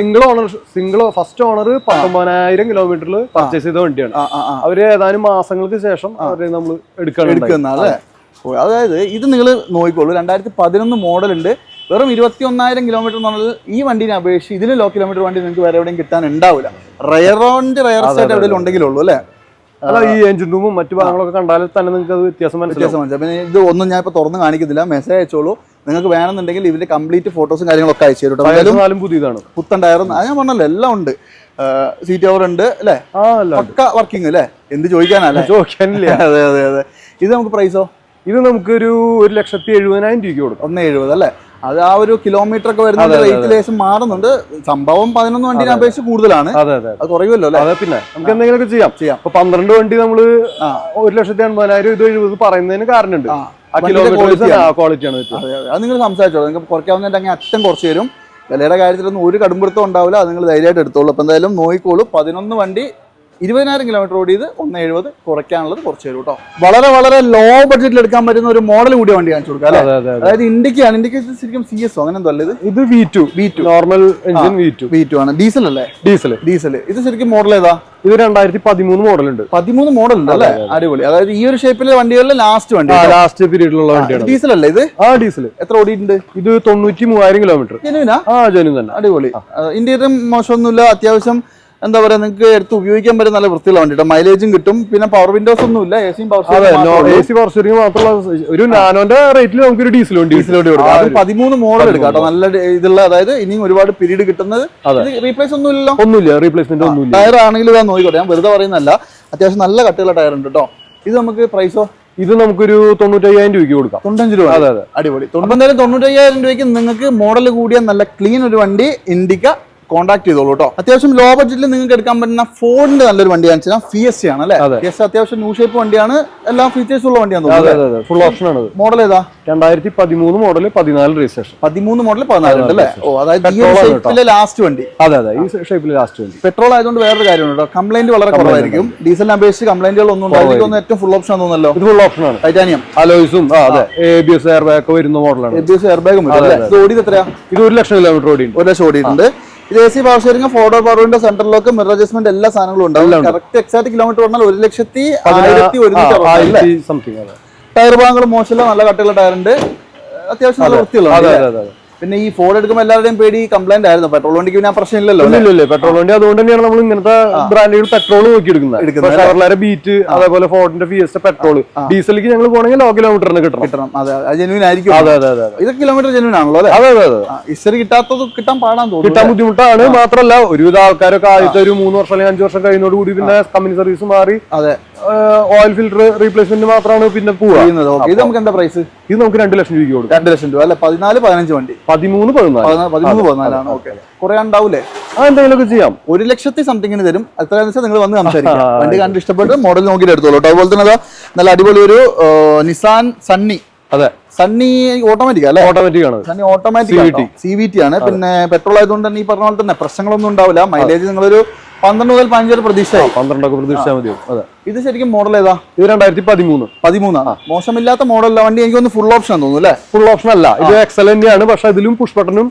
Single owner single first owner പത്തൊമ്പതിനായിരം കിലോമീറ്ററിൽ പർച്ചേസ് ചെയ്ത വണ്ടിയാണ്. അവർ ഏതാനും മാസങ്ങൾക്ക് ശേഷം അവരെ നമ്മൾ എടുക്കണം അതായത് ഇത് നിങ്ങൾ നോക്കിക്കോളൂ. രണ്ടായിരത്തി പതിനൊന്ന് മോഡൽ ഉണ്ട് വെറും ഇരുപത്തി ഒന്നായിരം കിലോമീറ്റർ എന്ന് പറഞ്ഞാൽ ഈ വണ്ടിനെ അപേക്ഷിച്ച് ഇതിന് ലോ കിലോമീറ്റർ വണ്ടി നിങ്ങൾക്ക് വേറെ എവിടെയും കിട്ടാൻ ഉണ്ടാവില്ല റയറോണ്ട് റയർ സൈറ്റ് എവിടെ ഉണ്ടെങ്കിലുള്ളൂ അല്ലേ? അല്ല ഈ എഞ്ചിൻ റൂമും മറ്റു ഭാഗങ്ങളൊക്കെ കണ്ടാൽ തന്നെ നിങ്ങൾക്ക് അത് വ്യത്യാസം മനസ്സിലാവും. പിന്നെ ഇത് ഒന്നും ഞാൻ ഇപ്പോൾ തുറന്ന് കാണിക്കുന്നില്ല. മെസ്സേജ് അയച്ചോളൂ. നിങ്ങൾക്ക് വേണമെന്നുണ്ടെങ്കിൽ ഇതിന്റെ കംപ്ലീറ്റ് ഫോട്ടോസും കാര്യങ്ങളൊക്കെ അയച്ചു തരും പുതിയതാണ്. പുത്തൻ ടയറും ഞാൻ പറഞ്ഞല്ലോ എല്ലാം ഉണ്ട്. സീറ്റ് ഓവർ ഉണ്ട് അല്ലേ? പക്ക വർക്കിംഗ് അല്ലേ? എന്ത് ചോദിക്കാനല്ലേ ചോദിക്കാനില്ല. അതെ അതെ അതെ. ഇത് നമുക്ക് പ്രൈസോ ഇത് നമുക്കൊരു ഒരു ലക്ഷത്തി എഴുപതിനായിരം രൂപയ്ക്ക് കൊടുക്കും. ഒന്ന് എഴുപത് അല്ലേ? അത് ആ ഒരു കിലോമീറ്റർ ഒക്കെ വരുന്ന റേറ്റ് ലേശം മാറുന്നുണ്ട്. സംഭവം പതിനൊന്ന് വണ്ടിനെ അപേക്ഷിച്ച് കൂടുതലാണ്. അതെ അതെ അത്. കുറയുമല്ലോ അല്ലേ? അതെ പിന്നെ നമുക്ക് എന്തെങ്കിലുമൊക്കെ ചെയ്യാം. ചെയ്യാം. ഇപ്പൊ പന്ത്രണ്ട് വണ്ടി നമ്മൾ ആ. ഒരു ലക്ഷത്തി എൺപതിനായിരം ഇത് എഴുപത് പറയുന്നതിന് കാരണമുണ്ട്. ക്വാളിറ്റിയാണ് അതെ നിങ്ങൾ സംസാരിച്ചോളൂ. നിങ്ങൾക്ക് കുറയ്ക്കാവുന്ന അങ്ങനെ അറ്റം കുറച്ച് തരും. വിലയുടെ കാര്യത്തിലൊന്നും ഒരു കടുംപിടുത്തം ഉണ്ടാവില്ല. അത് നിങ്ങൾ ധൈര്യമായിട്ട് എടുത്തോളൂ. അപ്പം എന്തായാലും നോക്കിക്കോളൂ. പതിനൊന്ന് വണ്ടി ഇരുപതിനായിരം കിലോമീറ്റർ ഓടിയത് ഒന്ന് എഴുപത് കുറയ്ക്കാനുള്ളത് കുറച്ച് തരും കേട്ടോ വളരെ വളരെ ലോ ബഡ്ജറ്റിൽ എടുക്കാൻ പറ്റുന്ന ഒരു മോഡൽ കൂടിയ വണ്ടി കാണിച്ചു കൊടുക്കാം അതായത് ഇന്ത്യക്കാണ് ഇന്ത്യയ്ക്ക് ശരിക്കും സി എസ് അങ്ങനെ എന്തോ ഇത്? ഇത് V two V two normal engine V two V two ആണ്. ഡീസൽ അല്ലേ? ഡീസൽ ഡീസൽ ഇത് ശരിക്കും മോഡൽ ഏതാ? ഇത് രണ്ടായിരത്തി പതിമൂന്ന് മോഡൽ ഉണ്ട്. പതിമൂന്ന് മോഡൽ ഉണ്ട് അല്ലേ? അടിപൊളി. അതായത് ഈ ഒരു ഷേപ്പിലെ വണ്ടികളിലെ ലാസ്റ്റ് വണ്ടി ലാസ്റ്റ് പീരീഡിലുള്ള വണ്ടിയാണ് ഡീസൽ അല്ലേ ഇത്? ആ ഡീസൽ എത്ര ഓടിയിട്ടുണ്ട്? ഇത് തൊണ്ണൂറ്റി മൂവായിരം കിലോമീറ്റർ ജനുവിനാ ആ ജനുവിൻ തന്നെ. അടിപൊളി. ഇന്ത്യയിലും മോശമൊന്നുമില്ല. അത്യാവശ്യം എന്താ പറയാ നിങ്ങൾക്ക് എടുത്ത് ഉപയോഗിക്കാൻ പറ്റും നല്ല വൃത്തിയുള്ള വണ്ടി കേട്ടോ മൈലേജും കിട്ടും. പിന്നെ പവർ വിൻഡോസ് ഒന്നും ഇല്ല എ സിയും power A C power steering മാത്രമുള്ള ഒരു നാനോന്റെ റേറ്റിൽ നമുക്ക് ഒരു ഡീസൽ വണ്ടി ഡീസൽ വണ്ടി കൊടുക്കാം. അത് പതിമൂന്ന് മോഡൽ എടുക്കാം കേട്ടോ. നല്ല ഇതുള്ള അതായത് ഇനിയും ഒരുപാട് പീരീഡ് കിട്ടുന്നത്. റീപ്ലേസ് ഒന്നും ഇല്ലല്ലോ ഒന്നുമില്ല റീപ്ലേസ്മെന്റ് ഒന്നുമില്ല. ടയർ ആണെങ്കിൽ ഇതാ നോക്കിക്കോട്ടെ ഞാൻ വെറുതെ പറയുന്നല്ല അത്യാവശ്യം നല്ല കട്ടിയുള്ള ടയർ ഉണ്ട് കേട്ടോ. ഇത് നമുക്ക് പ്രൈസോ ഇത് നമുക്കൊരു തൊണ്ണൂറ്റയ്യായിരം രൂപയ്ക്ക് കൊടുക്കാം. തൊണ്ണൂറ്റഞ്ച് രൂപ. അതെ അതെ. അടിപൊളി. തൊണ്ണൂറ്റായിരം തൊണ്ണൂറ്റയ്യായിരം രൂപയ്ക്ക് നിങ്ങൾക്ക് മോഡൽ കൂടിയ നല്ല ക്ലീൻ ഒരു വണ്ടി ഇൻഡിക്ക കോൺടാക്ട് ചെയ്തോളൂ കേട്ടോ അത്യാവശ്യം ലോ ബഡ്ജറ്റിൽ നിങ്ങൾക്ക് എടുക്കാൻ പറ്റുന്ന ഫോണിന്റെ നല്ലൊരു വണ്ടി കാണിച്ചാൽ സി ആണ് അല്ലേ? ഫി എസ് അത്യാവശ്യം ന്യൂ ഷേപ്പ് വണ്ടിയാണ്. എല്ലാ ഫീച്ചേഴ്സ് ഉള്ള വണ്ടിയാണ് ഫുൾ ഓപ്ഷൻ ആണ് മോഡൽ ഏതാ? രണ്ടായിരത്തി പതിമൂന്ന് മോഡൽ പതിനാല് രജിസ്ട്രേഷൻ പതിമൂന്ന് മോഡൽ പതിനാല് ഉണ്ട് അല്ലേ? ഓ അതായത് ലാസ്റ്റ് വണ്ടി. അതെ അതെ. ഈ ഷേപ്പിലെ ലാസ്റ്റ് വണ്ടി. പെട്രോൾ ആയതുകൊണ്ട് വേറൊരു കാര്യമുണ്ട് കേട്ടോ കംപ്ലൈന്റ് വളരെ കുറവായിരിക്കും. ഡീസലിനെ അപേക്ഷിച്ച് കംപ്ലൈന്റുകൾ ഒന്നും ഉണ്ടായിരിക്കും ഏറ്റവും ഫുൾ ഓപ്ഷൻ തോന്നുന്നല്ലോ ഇത് ഫുൾ ഓപ്ഷൻ ആണ്. ടൈറ്റാനിയം അലോയ്സും അതെ. A B S air bag ഒക്കെ വരുന്ന മോഡലാണ് എ ബി എസ് എയർ ബാഗും ഇത് ഓടിയത് എത്രയാ? ഇത് ഒരു ലക്ഷം കിലോമീറ്റർ ഓടിയിട്ടുണ്ട്. ഒരു ലക്ഷം ഓടിയിട്ടുണ്ട്. ഇത് A C power sharing photo പവറിന്റെ സെന്ററിലൊക്കെ മിറർ അഡ്ജസ്റ്റ്മെന്റ് എല്ലാ സാധനങ്ങളും ഉണ്ടാവും കറക്റ്റ് എക്സാക്ട് കിലോമീറ്റർ പറഞ്ഞാൽ ഒരു ലക്ഷത്തി ആയിരത്തി ഒരുന്നൂറ്റി ടയർ ഭാഗങ്ങൾ മോശമില്ല നല്ല കട്ടിയുള്ള ടയർ ഉണ്ട്. അത്യാവശ്യം നല്ല വൃത്തിയുള്ള പിന്നെ ഈ ഫോർഡ് എടുക്കുമ്പോൾ എല്ലാവരുടെയും പേടി കംപ്ലൈന്റ് ആയിരുന്നു. പെട്രോൾ വണ്ടിക്ക് പിന്നെ പ്രശ്നമില്ലല്ലോ ഇല്ല ഇല്ല പെട്രോൾ വണ്ടി അതുകൊണ്ട് തന്നെയാണ് നമ്മൾ ഇങ്ങനത്തെ ബ്രാൻഡുകൾ പെട്രോൾ നോക്കി എടുക്കുന്നത് ഷവർലാരെ ബീറ്റ് അതേപോലെ ഫോർഡിന്റെ ഫിയസ്റ്റ പെട്രോൾ ഡീസലിക്ക് ഞങ്ങൾ പോകണമെങ്കിൽ ലോ കിലോമീറ്ററിന് കിട്ടണം. കിട്ടണം. അതെ ജെനുവിൻ ആയിരിക്കും. അതെ അതെ അതെ ഇത് കിലോമീറ്റർ ജെനുവിൻ ആണല്ലോ അതെ അതെ അതെ. ഇസ്റ്ററി കിട്ടാത്തത് കിട്ടാൻ പാടാൻ തോന്നുന്നു കിട്ടാൻ ബുദ്ധിമുട്ടാണ്. മാത്രമല്ല ഒരുവിധ ആൾക്കാരൊക്കെ ആദ്യത്തെ ഒരു മൂന്ന് വർഷം അല്ലെങ്കിൽ അഞ്ചു വർഷം കഴിഞ്ഞോട് കൂടി പിന്നെ കമ്പനി സർവീസ് മാറി. അതെ. ഓയിൽ ഫിൽറ്റർ റീപ്ലേസ്മെന്റ് മാത്രമാണ് പിന്നെ പോവുക ചെയ്യുന്നത്. ഇത് നമുക്ക് എന്താ പ്രൈസ് ഇത് നമുക്ക് രണ്ട് ലക്ഷം രൂപ കൊടുക്കും. രണ്ട് ലക്ഷം രൂപ അല്ലെ? പതിനാല് പതിനഞ്ച് വണ്ടി. പതിമൂന്ന് പതിനാല്. പതിമൂന്ന് പതിനാലാണ്. ഓക്കെ. കുറെ ഉണ്ടാവൂലേ? ആ എന്തെങ്കിലുമൊക്കെ ചെയ്യാം. ഒരു ലക്ഷത്തി സംതിങ്ങിന് തരും. എത്രയാണെന്ന് വെച്ചാൽ നിങ്ങൾ വന്ന് സംസാരിക്കാം. വണ്ടി കണ്ട് ഇഷ്ടപ്പെട്ട് മോഡൽ നോക്കി എടുത്തോളൂ അതുപോലെ തന്നെ നല്ല അടിപൊളി ഒരു നിസാൻ സണ്ണി അതെ. സണ്ണി ഓട്ടോമാറ്റിക് അല്ലേ? ഓട്ടോമാറ്റിക് ആണ്. Sunny automatic C V T ആണ്. പിന്നെ പെട്രോൾ ആയതുകൊണ്ട് തന്നെ ഈ പറഞ്ഞ പോലെ തന്നെ പ്രശ്നങ്ങളൊന്നും ഉണ്ടാവില്ല. മൈലേജ് നിങ്ങളൊരു പന്ത്രണ്ട് മുതൽ പതിനഞ്ച് വരെ പ്രതീക്ഷ പന്ത്രണ്ടൊക്കെ പ്രതീക്ഷിച്ചാൽ മതിയോ അതെ. ഇത് ശരിക്കും മോഡൽ ഏതാ? ഇത് രണ്ടായിരത്തി പതിമൂന്ന്. പതിമൂന്നാണ് മോശമില്ലാത്ത മോഡലല്ല വണ്ടി എനിക്ക് ഒന്ന് ഫുൾ ഓപ്ഷൻ തോന്നുന്നു അല്ലേ? ഫുൾ ഓപ്ഷൻ അല്ല. ഇത് എക്സലന്റ് ആണ് പക്ഷെ ഇതിലും പുഷ് ബട്ടണും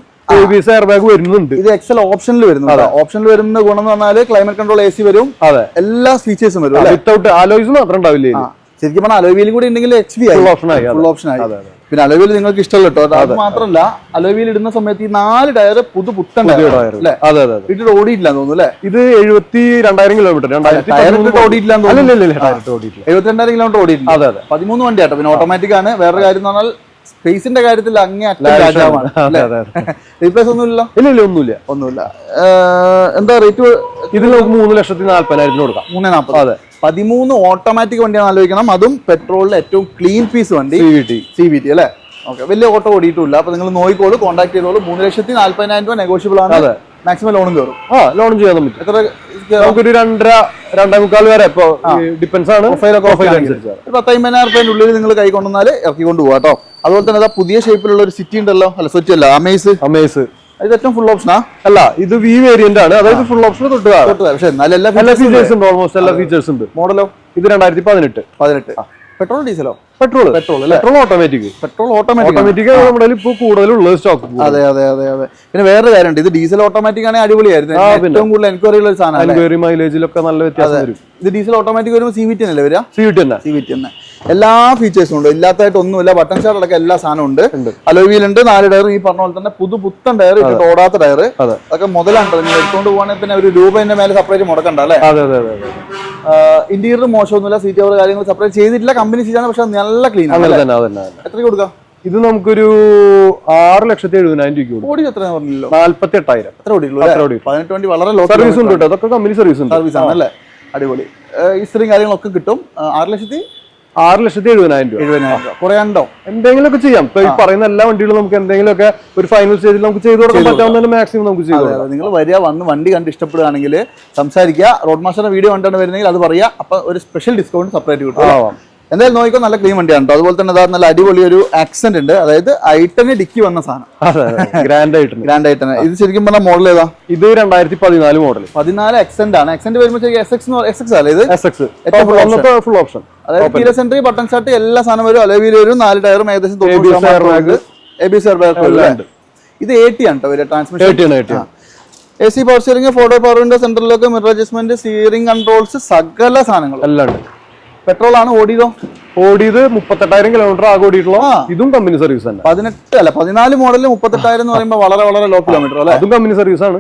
എയർ ബാഗ് വരുന്നുണ്ട്. ഇത് എക്സൽ ഓപ്ഷനിൽ വരുന്നുണ്ട്. ഓപ്ഷനിൽ വരുന്ന ഗുണം എന്ന് പറഞ്ഞാൽ ക്ലൈമറ്റ് കൺട്രോൾ എ സി വരും. അതെ. എല്ലാ ഫീച്ചേഴ്സും വരും വിത്തൗട്ട് ആലോയ്സ് മാത്രം ഉണ്ടാവില്ല ആ, ശരിക്കും പറഞ്ഞാൽ അലോവിയിൽ കൂടി ഉണ്ടെങ്കിൽ എച്ച് വി ആയി ഫുൾ ഓപ്ഷൻ ആയി. ഫുൾ ഓപ്ഷൻ ആയി പിന്നെ അലോവിയിൽ നിങ്ങൾക്ക് ഇഷ്ടമല്ല കേട്ടോ. അത് മാത്രമല്ല അലോവിയിൽ ഇടുന്ന സമയത്ത് ഈ നാല് ടയർ പുതു പുത്തൻ ടയർ അല്ലേ? അതെ അതെ വീട്ടിൽ ഓടിയിട്ടില്ല തോന്നുന്നു അല്ലേ? ഇത് എഴുപത്തി രണ്ടായിരം കിലോമീറ്റർ ഇട്ടിട്ട് ഓടിയിട്ടില്ല ഓടിയിട്ടില്ല. എഴുപത്തിരണ്ടായിരം കിലോമീറ്റർ ഓടിയിട്ടുണ്ട് അതെ അതെ. പതിമൂന്ന് വണ്ടി ആട്ടോ. പിന്നെ ഓട്ടോമാറ്റിക് ആണ്. വേറെ കാര്യം എന്ന് പറഞ്ഞാൽ സ്പേസിന്റെ കാര്യത്തിൽ അങ്ങേ. രാജാവാണ്. റീപ്ലേസ് ഒന്നുമില്ല ഇല്ല ഇല്ല ഒന്നുമില്ല. ഒന്നുമില്ല. എന്താ റേറ്റ് ഇതിൽ മൂന്ന് ലക്ഷത്തി നാല്പതിനായിരത്തിന് കൊടുക്കാം. മൂന്ന് നാൽപ്പത് അതെ. പതിമൂന്ന് ഓട്ടോമാറ്റിക് വണ്ടിയാണ് ആലോചിക്കണം. അതും പെട്രോളിൽ ഏറ്റവും ക്ലീൻ പീസ് വണ്ടി. C V T C V T അല്ലേ? ഓക്കെ വലിയ ഓട്ടോ ഓടിയിട്ടില്ല. അപ്പൊ നിങ്ങൾ നോക്കിക്കോളൂ കോൺടാക്ട് ചെയ്തോളൂ. മൂന്ന് ലക്ഷത്തി നാല്പതിനായിരം രൂപ നെഗോഷ്യബിൾ ആണ്. അതെ. മാക്സിമം ലോണും കയറും. ആ ലോണും ചെയ്യാൻ പറ്റും. എത്ര നമുക്കൊരു രണ്ടര രണ്ടേ മുക്കാൽ വരെ. ഇപ്പൊ ഡിപ്പെൻസ് ആണ്. ഒരു പത്തയ്മ്പതിനായിരം റുപ്യന്റെ ഉള്ളിൽ നിങ്ങൾ കൈ കൊണ്ടുവന്നാൽ ഇറക്കി കൊണ്ടുപോകാം കേട്ടോ. അതുപോലെ തന്നെ പുതിയ ഷേപ്പിലുള്ള ഒരു സിറ്റി ഉണ്ടല്ലോ. അല്ല സിറ്റി അല്ല അമേസ് അമേസ് ഇത് ഏറ്റവും ഫുൾ ഓപ്ഷനാ അല്ല ഇത് വി വേരിയന്റ് ആണ്. അതായത് ഫുൾ ഓപ്ഷൻ തൊട്ട് പക്ഷേ എല്ലാ ഫീച്ചേഴ്സും ഉണ്ട്. ഓൾമോസ്റ്റ് എല്ലാ ഫീച്ചേഴ്സ് ഉണ്ട്. മോഡലോ? ഇത് രണ്ടായിരത്തി പതിനെട്ട്. പതിനെട്ട്. Petrol ഡീസലോ? Petrol petrol petrol automatic petrol automatic automatic നമ്മുടെ ഇപ്പോൾ കൂടുതലുള്ള സ്റ്റോക്ക് അതെ അതെ അതെ അതെ. പിന്നെ വേറെ കാര്യമുണ്ട്. ഇത് ഡീസൽ ഓട്ടോമാറ്റിക് ആണെങ്കിൽ അടിപൊളിയായിരുന്നു. ഏറ്റവും കൂടുതൽ എൻക്വയറി ഉള്ള ഒരു സാധനം എൻക്വയറി മൈലേജിലൊക്കെ നല്ല വ്യത്യാസം വരും. ഇത് ഡീസൽ ഓട്ടോമാറ്റിക് വരുമ്പോൾ സി വി ടി അല്ലേ വരിക? സി വി ടി തന്നെ സി വി ടി തന്നെ എല്ലാ ഫീച്ചേഴ്സും ഉണ്ട്. ഇല്ലാത്തതായിട്ട് ഒന്നുമില്ല ബട്ടൺ ഷാർ അടക്കം എല്ലാ സാധനവും ഉണ്ട്. അലോവിയിൽ ഉണ്ട് നാല് ടയർ. ഈ പറഞ്ഞ പോലെ തന്നെ പുതു പുത്തൻ ടയർ ഇട്ടിട്ട് ഓടാത്ത ടയർ. അതൊക്കെ മുതലാണ് നിങ്ങൾ എടുത്തുകൊണ്ട് പോകണമെങ്കിൽ പിന്നെ ഒരു രൂപേന്റെ മേലെ സെപ്പറേറ്റ് മുടക്കണ്ട അല്ലേ? ഇന്റീരിയർ മോശമൊന്നുമില്ല. സീറ്റ് അവർ കാര്യങ്ങൾ സെപ്പറേറ്റ് ചെയ്തിട്ടില്ല. കമ്പനി സീറ്റാണ് പക്ഷെ നല്ല ക്ലീൻ? തന്നെ. എത്ര കൊടുക്കാം? ഇത് നമുക്കൊരു ആറ് ലക്ഷത്തി എഴുപതിനായിരം രൂപ ഓടി എത്ര പറഞ്ഞല്ലോ നാല്പത്തി എട്ടായിരം എത്ര ഓടി? പതിനെട്ട് വണ്ടി വളരെ ലോ സർവീസ് ഉണ്ട് കേട്ടോ. അതൊക്കെ കമ്പനി സർവീസ് ഉണ്ട്. സർവീസ് ആണല്ലേ അടിപൊളി. ഇസ്ത്രീയും കാര്യങ്ങളൊക്കെ കിട്ടും. ആറ് ലക്ഷത്തി ആറ് ലക്ഷത്തി എഴുപതിനായിരം രൂപ. എഴുപതിനായിരം രൂപ. കുറേ ഉണ്ടോ? എന്തെങ്കിലുമൊക്കെ ചെയ്യാം. ഇപ്പൊ ഈ പറയുന്ന എല്ലാ വണ്ടികളും നമുക്ക് എന്തെങ്കിലുമൊക്കെ ഒരു ഫൈനൽ സ്റ്റേജിൽ നമുക്ക് ചെയ്തു കൊടുക്കാൻ പറ്റാവുന്ന മാക്സിമം നമുക്ക് ചെയ്തു നിങ്ങൾ വരിക വന്ന് വണ്ടി കണ്ട് ഇഷ്ടപ്പെടുകയാണെങ്കിൽ സംസാരിക്കുക. റോഡ് മാസ്റ്ററുടെ വീഡിയോ കണ്ടാണ് വരുന്നെങ്കിൽ അത് പറയുക. അപ്പൊ ഒരു സ്പെഷ്യൽ ഡിസ്കൗണ്ട് സെപ്പറേറ്റ് കിട്ടും എന്തായാലും നോക്കിക്കോ നല്ല ക്ലീൻ വണ്ടിയാണ് കേട്ടോ അതുപോലെ തന്നെ നല്ല അടിപൊളി ഒരു ആക്സെന്റ് ഉണ്ട്. അതായത് ഐട്ടന് ഡിക്കി വന്ന സാധനം. ഗ്രാൻഡ് ആയിട്ടുണ്ട് ഗ്രാൻഡ് ആയിട്ടാണ് ഇത് ശരിക്കും പറഞ്ഞ മോഡൽ ഏതാ? ഇത് രണ്ടായിരത്തി പതിനാല് മോഡൽ പതിനാല് എക്സെന്റ് ആണ് എക്സെന്റ് വരുമ്പോൾ എസ് എക്സ് എസ് എക്സ് അല്ലേ ഇത്? എസ് എക്സ് ഫുൾ ഓപ്ഷൻ അതായത് കീല ബട്ടൺ ഷർട്ട് എല്ലാ സാധനം വരും. അലവിയിൽ വരും. നാല് ടയറും ഏകദേശം ഇത്. എ ടി ആണ് കേട്ടോ transmission A C power steering photo power window സെന്ററിലൊക്കെ mirror adjustment steering controls സകല സാധനങ്ങളും. എല്ലാം ഉണ്ട്. പെട്രോൾ ആണ് ഓടിയതോ? ഓടിയത് മുപ്പത്തെട്ടായിരം കിലോമീറ്റർ ആകെ ഓടിയിട്ടുള്ള. ഇതും കമ്പനി സർവീസ് തന്നെ. പതിനെട്ട് അല്ല പതിനാല് മോഡലിൽ മുപ്പത്തെട്ടായിരം എന്ന് പറയുമ്പോൾ വളരെ വളരെ ലോ കിലോമീറ്റർ അല്ലേ? അതും കമ്പനി സർവീസ് ആണ്.